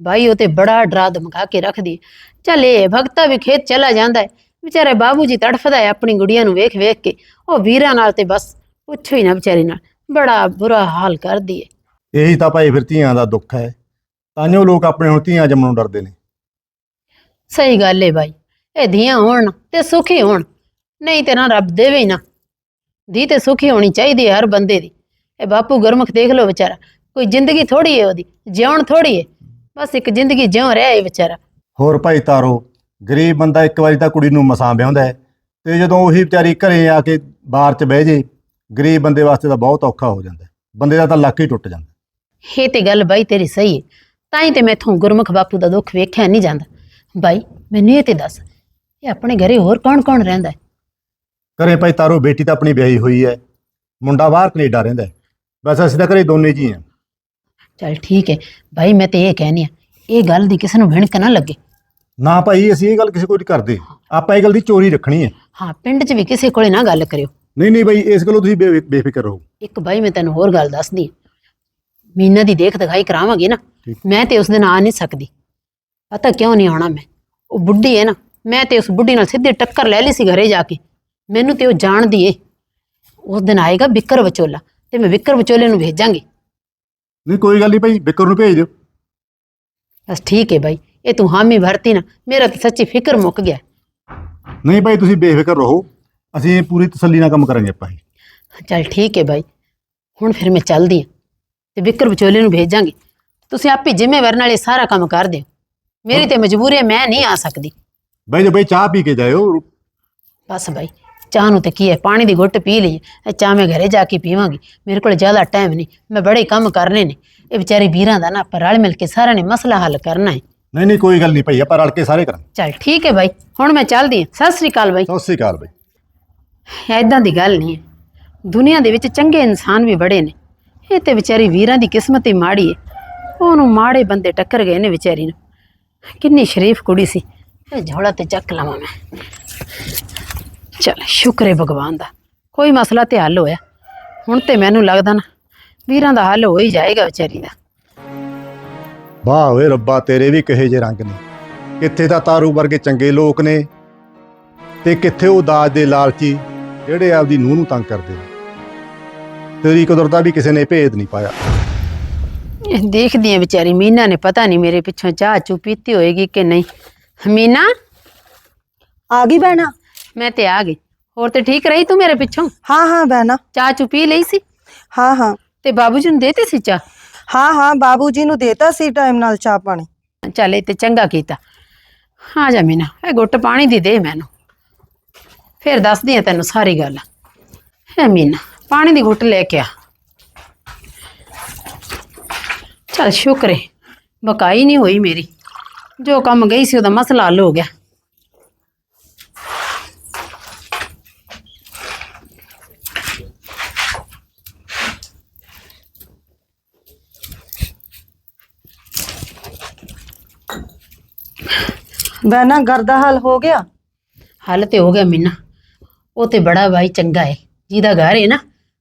[SPEAKER 1] ਭਾਈ ਉਹ ਤੇ ਬੜਾ ਡਰਾ ਧਮਕਾ ਕੇ ਰੱਖਦੀ। ਚੱਲ ਇਹ ਭਗਤਾ ਵੀ ਖੇਤ ਚਲਾ ਜਾਂਦਾ ਹੈ। ਵਿਚਾਰੇ ਬਾਬੂ ਜੀ ਤੜਫਦਾ ਹੈ ਆਪਣੀ ਗੁੜੀਆਂ ਨੂੰ ਵੇਖ ਵੇਖ ਕੇ। ਉਹ ਵੀਰਾਂ ਨਾਲ ਤੇ ਬਸ ਪੁੱਛੋ ਹੀ ਨਾ ਵਿਚਾਰੀ ਨਾਲ। ਬੜਾ ਬੁਰਾ ਹਾਲ ਕਰਦੀ ਹੈ
[SPEAKER 4] ਇਹੀ ਤਾਂ ਭਾਈ ਫਿਰ ਧੀਆਂ ਦਾ ਦੁੱਖ ਹੈ। ਤਾਂਿਓ ਲੋਕ ਆਪਣੇ ਹੁਣ ਧੀਆਂ ਜੰਮਣੋਂ ਡਰਦੇ ਨੇ।
[SPEAKER 1] ਸਹੀ ਗੱਲ ਹੈ ਭਾਈ ਇਹ ਧੀਆਂ ਹੋਣ ਤੇ ਸੁਖੀ ਹੋਣ। ਨਹੀਂ ਤੇ ਨਾ ਰੱਬ ਦੇਵੇ ਹੀ ਨਾ। ਧੀ ਤੇ ਸੁਖੀ ਹੋਣੀ ਚਾਹੀਦੀ ਹੈ ਹਰ ਬੰਦੇ ਦੀ। ਇਹ ਬਾਪੂ ਗੁਰਮੁਖ ਦੇਖ ਲਓ ਵਿਚਾਰਾ। ਕੋਈ ਜ਼ਿੰਦਗੀ ਥੋੜੀ ਹੈ ਉਹਦੀ ਜਿਉਣ ਥੋੜੀ ਹੈ ਬਸ ਇੱਕ ਜ਼ਿੰਦਗੀ ਜਿਉ ਰਿਹਾ ਹੈ ਵਿਚਾਰਾ।
[SPEAKER 4] ਹੋਰ ਭਾਈ ਤਾਰੋ ਗਰੀਬ ਬੰਦਾ ਇੱਕ ਵਾਰੀ ਤਾਂ ਕੁੜੀ ਨੂੰ ਮਸਾਂ ਵਿਆਹੁੰਦਾ ਹੈ। ਤੇ ਜਦੋਂ ਉਹੀ ਵਿਚਾਰੀ ਘਰੇ ਆ ਕੇ ਬਾਹਰ 'ਚ ਬਹਿ ਜੇ ਗਰੀਬ ਬੰਦੇ ਵਾਸਤੇ ਤਾਂ ਬਹੁਤ ਔਖਾ ਹੋ ਜਾਂਦਾ ਹੈ। ਬੰਦੇ ਦਾ ਤਾਂ ਲੱਕ ਹੀ ਟੁੱਟ ਜਾਂਦਾ
[SPEAKER 1] ਇਹ ਤੇ ਗੱਲ ਬਾਈ ਤੇਰੀ ਸਹੀ ਹੈ। ਤਾਂ ਹੀ ਤੇ ਮੈਥੋਂ ਗੁਰਮੁਖ ਬਾਪੂ ਦਾ ਦੁੱਖ ਵੇਖਿਆ ਨਹੀਂ ਜਾਂਦਾ। ਬਾਈ ਮੈਨੂੰ ਇਹ ਤੇ ਦੱਸ ਇਹ ਆਪਣੇ ਘਰੇ ਹੋਰ ਕੌਣ ਕੌਣ ਰਹਿੰਦਾ ਹੈ?
[SPEAKER 4] ਘਰੇ ਭਾਈ ਤਾਰੋ ਬੇਟੀ ਤਾਂ ਆਪਣੀ ਵਿਆਹੀ ਹੋਈ ਹੈ। ਮੁੰਡਾ ਬਾਹਰ ਕੈਨੇਡਾ ਰਹਿੰਦਾ ਹੈ। ਬਸ ਅਸੀਂ ਤਾਂ ਘਰੇ ਦੋਨੇ ਜੀ ਹਾਂ।
[SPEAKER 1] ਚਲ ਠੀਕ ਹੈ। ਭਾਈ ਮੈਂ ਤੇ ਇਹ ਕਹਿਨੀ ਆ ਇਹ ਗੱਲ ਦੀ ਕਿਸੇ ਨੂੰ ਵਿਣਕ ਨਾ ਲੱਗੇ।
[SPEAKER 4] ਨਾ ਭਾਈ ਅਸੀਂ ਇਹ ਗੱਲ ਕਿਸੇ ਕੋਲ ਨਹੀਂ ਕਰਦੇ। ਆਪਾਂ ਇਹ ਗੱਲ ਦੀ ਚੋਰੀ ਰੱਖਣੀ ਹੈ।
[SPEAKER 1] ਹਾਂ ਪਿੰਡ 'ਚ ਵੀ ਕਿਸੇ ਕੋਲੇ ਨਾ ਗੱਲ ਕਰਿਓ।
[SPEAKER 4] ਨਹੀਂ ਨਹੀਂ ਭਾਈ ਇਸ ਗੱਲੋਂ ਤੁਸੀਂ ਬੇ- ਬੇਫਿਕਰ ਰਹੋ।
[SPEAKER 1] ਇੱਕ ਭਾਈ ਮੈਂ ਤੈਨੂੰ ਹੋਰ ਗੱਲ ਦੱਸਦੀ ਹਾਂ। ਮੀਨਾ ਦੀ ਦੇਖ ਦਿਖਾਈ ਕਰਾਵਾਂਗੀ ਨਾ
[SPEAKER 4] ਠੀਕ।
[SPEAKER 1] ਮੈਂ ਤੇ ਉਸ ਦਿਨ ਆ ਨਹੀਂ ਸਕਦੀ। ਪਤਾ ਕਿਉਂ ਨਹੀਂ ਆਉਣਾ ਮੈਂ? ਉਹ ਬੁੱਢੀ ਹੈ ਨਾ ਮੈਂ ਤੇ ਉਸ ਬੁੱਢੀ ਨਾਲ ਸਿੱਧੀ ਟੱਕਰ ਲੈ ਲਈ ਸੀ ਘਰੇ ਜਾ ਕੇ। ਮੈਨੂੰ ਤੇ ਉਹ ਜਾਣਦੀ ਏ। ਉਸ ਦਿਨ ਆਏਗਾ ਵਿਕਰ ਵਿਚੋਲਾ ਤੇ ਮੈਂ ਵਿਕਰ ਵਿਚੋਲੇ ਨੂੰ ਭੇਜਾਂਗੀ।
[SPEAKER 4] ਨਹੀਂ ਕੋਈ ਗੱਲ ਨਹੀਂ ਭਾਈ ਬਿੱਕਰ ਨੂੰ ਭੇਜ ਦਿਓ।
[SPEAKER 1] ਬਸ ਠੀਕ ਹੈ ਭਾਈ ਇਹ ਤੂੰ ਹਾਮੀ ਭਰਤੀ ਨਾ ਮੇਰਾ ਤਾਂ ਸੱਚੀ ਫਿਕਰ ਮੁੱਕ ਗਿਆ।
[SPEAKER 4] ਨਹੀਂ ਭਾਈ ਤੁਸੀਂ ਬੇਫਿਕਰ ਰਹੋ। ਅਸੀਂ ਪੂਰੀ ਤਸੱਲੀ ਨਾਲ ਕੰਮ ਕਰਾਂਗੇ ਆਪਾਂ ਇਹ।
[SPEAKER 1] ਚਲ ਠੀਕ ਹੈ ਭਾਈ ਹੁਣ ਫਿਰ ਮੈਂ ਚੱਲਦੀ ਹਾਂ ਤੇ ਵਿਕਰ ਵਿਚੋਲੇ ਨੂੰ ਭੇਜਾਂਗੀ। ਤੁਸੀਂ ਆਪੇ ਜ਼ਿੰਮੇਵਾਰ ਨਾਲ ਇਹ ਸਾਰਾ ਕੰਮ ਕਰ ਦਿਓ। ਮੇਰੀ ਤੇ ਮਜਬੂਰੀ ਹੈ ਮੈਂ ਨਹੀਂ ਆ ਸਕਦੀ।
[SPEAKER 4] ਭਾਈ ਜੋ ਭਾਈ ਚਾਹ ਪੀ ਕੇ ਜਾਇਓ।
[SPEAKER 1] ਬਸ ਭਾਈ ਚਾਹ ਨੂੰ ਤੇ ਕੀ ਹੈ ਪਾਣੀ ਦੀ ਘੁੱਟ ਪੀ ਲਈ ਇਹ ਚਾਹ ਮੈਂ ਘਰੇ ਜਾ ਕੇ ਪੀਵਾਂਗੀ। ਮੇਰੇ ਕੋਲ ਜ਼ਿਆਦਾ ਟਾਈਮ ਨਹੀਂ। ਮੈਂ ਬੜੇ ਕੰਮ ਕਰਨੇ ਨੇ। ਇਹ ਵਿਚਾਰੀ ਵੀਰਾਂ ਦਾ ਨਾ ਆਪਾਂ ਰਲ ਮਿਲ ਕੇ ਸਾਰਿਆਂ ਨੇ ਮਸਲਾ ਹੱਲ ਕਰਨਾ ਹੈ।
[SPEAKER 4] ਨਹੀਂ ਨਹੀਂ ਕੋਈ ਗੱਲ ਨਹੀਂ ਭਾਈ ਆਪਾਂ ਰਲ ਕੇ ਸਾਰੇ ਕਰਾਂਗੇ।
[SPEAKER 1] ਚਲ ਠੀਕ ਹੈ ਭਾਈ ਹੁਣ ਮੈਂ ਚੱਲਦੀ ਹਾਂ। ਸਤਿ ਸ੍ਰੀ ਅਕਾਲ ਭਾਈ
[SPEAKER 4] ਸਤਿ ਸ੍ਰੀ ਅਕਾਲ ਭਾਈ
[SPEAKER 1] ਐਦਾਂ ਦੀ ਗੱਲ ਨਹੀਂ। ਹੈ ਦੁਨੀਆ ਦੇ ਵਿੱਚ ਚੰਗੇ ਇਨਸਾਨ ਵੀ ਬੜੇ ਨੇ। ਇਹ ਤੇ ਵਿਚਾਰੀ ਵੀਰਾਂ ਦੀ ਕਿਸਮਤ ਹੀ ਮਾੜੀ ਹੈ ਉਹਨੂੰ ਮਾੜੇ ਬੰਦੇ ਟੱਕਰ ਗਏ ਨੇ ਵਿਚਾਰੀ ਨੂੰ। ਕਿੰਨੀ ਸ਼ਰੀਫ ਕੁੜੀ ਸੀ। ਇਹ ਝੋਲਾ ਤੇ ਚੱਕ ਲਵਾਂ ਮੈਂ। ਚਲ, ਸ਼ੁਕਰ ਹੈ ਭਗਵਾਨ ਦਾ। ਕੋਈ ਮਸਲਾ ਤੇ ਹੱਲ ਹੋਇਆ। ਹੁਣ ਤੇ ਮੈਨੂੰ ਲੱਗਦਾ ਨਾ, ਵੀਰਾਂ ਦਾ ਹੱਲ ਹੋ ਹੀ ਜਾਏਗਾ ਵਿਚਾਰੀ ਦਾ।
[SPEAKER 4] ਵਾਹ ਓਏ ਰੱਬਾ, ਤੇਰੇ ਵੀ ਕਹੇ ਜੇ ਰੰਗ ਨੇ। ਕਿੱਥੇ ਤਾਂ ਤਾਰੂ ਵਰਗੇ ਚੰਗੇ ਲੋਕ ਨੇ ਤੇ ਕਿੱਥੇ ਉਹ ਦਾਜ ਦੇ ਲਾਲਚੀ ਜਿਹੜੇ ਆਪਦੀ ਨੂੰਹ ਨੂੰ ਤੰਗ ਕਰਦੇ ਨੇ। ਤੇਰੀ ਕੁਦਰਤ ਦਾ ਵੀ ਕਿਸੇ ਨੇ ਭੇਦ ਨਹੀਂ ਪਾਇਆ।
[SPEAKER 1] ਇਹ ਦੇਖਦੀ ਹੈ ਵਿਚਾਰੀ ਮੀਨਾ ਨੇ ਪਤਾ ਨਹੀਂ ਮੇਰੇ ਪਿੱਛੋਂ ਚਾਹ ਚੂ ਪੀਤੀ ਹੋਏਗੀ ਕਿ ਨਹੀਂ। ਮੀਨਾ?
[SPEAKER 2] ਆ ਗਈ ਬਹਿਣਾ
[SPEAKER 1] ਮੈਂ ਤੇ ਆ ਗਈ। ਹੋਰ ਤੇ ਠੀਕ ਰਹੀ ਤੂੰ ਮੇਰੇ ਪਿੱਛੋਂ?
[SPEAKER 2] ਹਾਂ ਹਾਂ ਬਹਿਣਾ
[SPEAKER 1] ਚਾਹ ਚੂ ਪੀ ਲਈ ਸੀ?
[SPEAKER 2] ਹਾਂ ਹਾਂ।
[SPEAKER 1] ਤੇ ਬਾਬੂ ਜੀ ਨੂੰ ਦੇਤੇ ਸੀ ਚਾਹ?
[SPEAKER 2] ਹਾਂ ਹਾਂ ਬਾਬੂ ਜੀ ਨੂੰ ਦੇਤਾ ਸੀ ਟਾਈਮ ਨਾਲ ਚਾਹ ਪਾਣੀ।
[SPEAKER 1] ਚੱਲ ਇਹ ਤੇ ਚੰਗਾ ਕੀਤਾ। ਹਾਂ ਜਾ ਮੀਨਾ ਇਹ ਗੁੱਟ ਪਾਣੀ ਦੀ ਦੇ ਮੈਨੂੰ। ਫਿਰ ਦੱਸਦੀ ਆ ਤੈਨੂੰ ਸਾਰੀ ਗੱਲ। ਹੈ ਮੀਨਾ ਪਾਣੀ ਦੀ ਗੁੱਟ ਲੈ ਕੇ ਆ। ਚੱਲ ਸ਼ੁਕਰ ਬਕਾਈ ਨਹੀਂ ਹੋਈ ਮੇਰੀ। ਜੋ ਕੰਮ ਗਈ ਸੀ ਉਹਦਾ ਮਸਲਾ ਹੱਲ ਹੋ ਗਿਆ।
[SPEAKER 2] ਬਹਿਣਾ ਘਰ ਦਾ ਹੱਲ ਹੋ ਗਿਆ।
[SPEAKER 1] ਹੱਲ ਤੇ ਹੋ ਗਿਆ ਮੀਨਾ। ਉਹ ਤੇ ਬੜਾ ਭਾਈ ਚੰਗਾ ਹੈ ਜਿਹਦਾ ਘਰ ਹੈ ਨਾ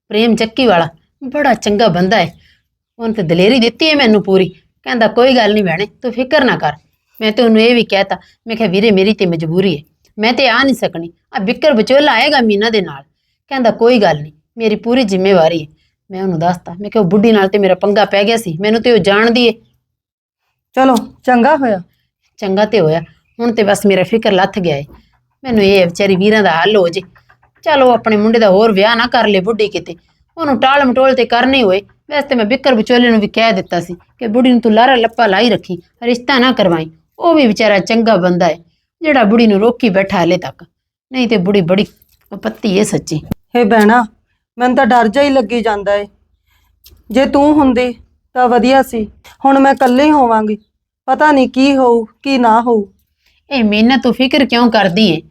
[SPEAKER 1] ਪ੍ਰੇਮ ਚੱਕੀ ਵਾਲਾ ਬੜਾ ਚੰਗਾ ਬੰਦਾ ਹੈ ਉਹਨੇ ਤੇ ਦਲੇਰੀ ਦਿੱਤੀ ਹੈ ਮੈਨੂੰ ਪੂਰੀ ਕਹਿੰਦਾ ਕੋਈ ਗੱਲ ਨਹੀਂ ਭੈਣੇ ਤੂੰ ਫਿਕਰ ਨਾ ਕਰ। ਮੈਂ ਤੇ ਉਹਨੂੰ ਇਹ ਵੀ ਕਹਿਤਾ ਮੈਂ ਕਿਹਾ ਵੀਰੇ ਮੇਰੀ ਤੇ ਮਜਬੂਰੀ ਹੈ ਮੈਂ ਤੇ ਆ ਨਹੀਂ ਸਕਣੀ ਆ ਬਿੱਕਰ ਵਿਚੋਲਾ ਆਏਗਾ ਮੀਨਾ ਦੇ ਨਾਲ। ਕਹਿੰਦਾ ਕੋਈ ਗੱਲ ਨਹੀਂ ਮੇਰੀ ਪੂਰੀ ਜ਼ਿੰਮੇਵਾਰੀ ਹੈ ਮੈਂ ਉਹਨੂੰ ਦੱਸਤਾ ਮੈਂ ਕਿਹਾ ਉਹ ਬੁੱਢੀ ਨਾਲ ਤੇ ਮੇਰਾ ਪੰਗਾ ਪੈ ਗਿਆ ਸੀ ਮੈਨੂੰ ਤੇ ਉਹ ਜਾਣਦੀ ਹੈ
[SPEAKER 2] ਚਲੋ ਚੰਗਾ ਹੋਇਆ।
[SPEAKER 1] ਚੰਗਾ ਤੇ ਹੋਇਆ ਹੁਣ ਤੇ ਬਸ ਮੇਰਾ ਫਿਕਰ ਲੱਥ ਗਿਆ ਏ। ਮੈਨੂੰ ਇਹ ਹੈ ਵਿਚਾਰੀ ਵੀਰਾਂ ਦਾ ਹੱਲ ਹੋ ਜੇ। ਚਲੋ ਆਪਣੇ ਮੁੰਡੇ ਦਾ ਹੋਰ ਵਿਆਹ ਨਾ ਕਰ ਲੇ ਬੁੱਢੀ ਕਿਤੇ। ਉਹਨੂੰ ਟਾਲ ਮਟੋਲ ਤੇ ਕਰਨੀ ਹੋਏ। ਵੈਸੇ ਤੇ ਮੈਂ ਬਿੱਕਰ ਵਿਚੋਲੇ ਨੂੰ ਵੀ ਕਹਿ ਦਿੱਤਾ ਸੀ ਕਿ ਬੁੱਢੀ ਨੂੰ ਤੂੰ ਲਾਰਾ ਲੱਪਾ ਲਾਈ ਰੱਖੀ ਰਿਸ਼ਤਾ ਨਾ ਕਰਵਾਈ। ਉਹ ਵੀ ਵਿਚਾਰਾ ਚੰਗਾ ਬੰਦਾ ਹੈ ਜਿਹੜਾ ਬੁੜੀ ਨੂੰ ਰੋਕੀ ਬੈਠਾ ਹਲੇ ਤੱਕ। ਨਹੀਂ ਤੇ ਬੁੜੀ ਬੜੀ ਪੱਤੀ ਏ ਸੱਚੀ।
[SPEAKER 2] ਹੇ ਬਹਿਣਾ ਮੈਨੂੰ ਤਾਂ ਡਰ ਜਾ ਹੀ ਲੱਗੀ ਜਾਂਦਾ ਏ। ਜੇ ਤੂੰ ਹੁੰਦੀ ਤਾਂ ਵਧੀਆ ਸੀ। ਹੁਣ ਮੈਂ ਇਕੱਲੇ ਹੀ ਹੋਵਾਂਗੀ। ਪਤਾ ਨਹੀਂ ਕੀ ਹੋਊ ਕੀ ਨਾ ਹੋਊ।
[SPEAKER 1] ਇਹ ਮਿਹਨਤ ਤੂੰ ਫਿਕਰ ਕਿਉਂ ਕਰਦੀ ਏ?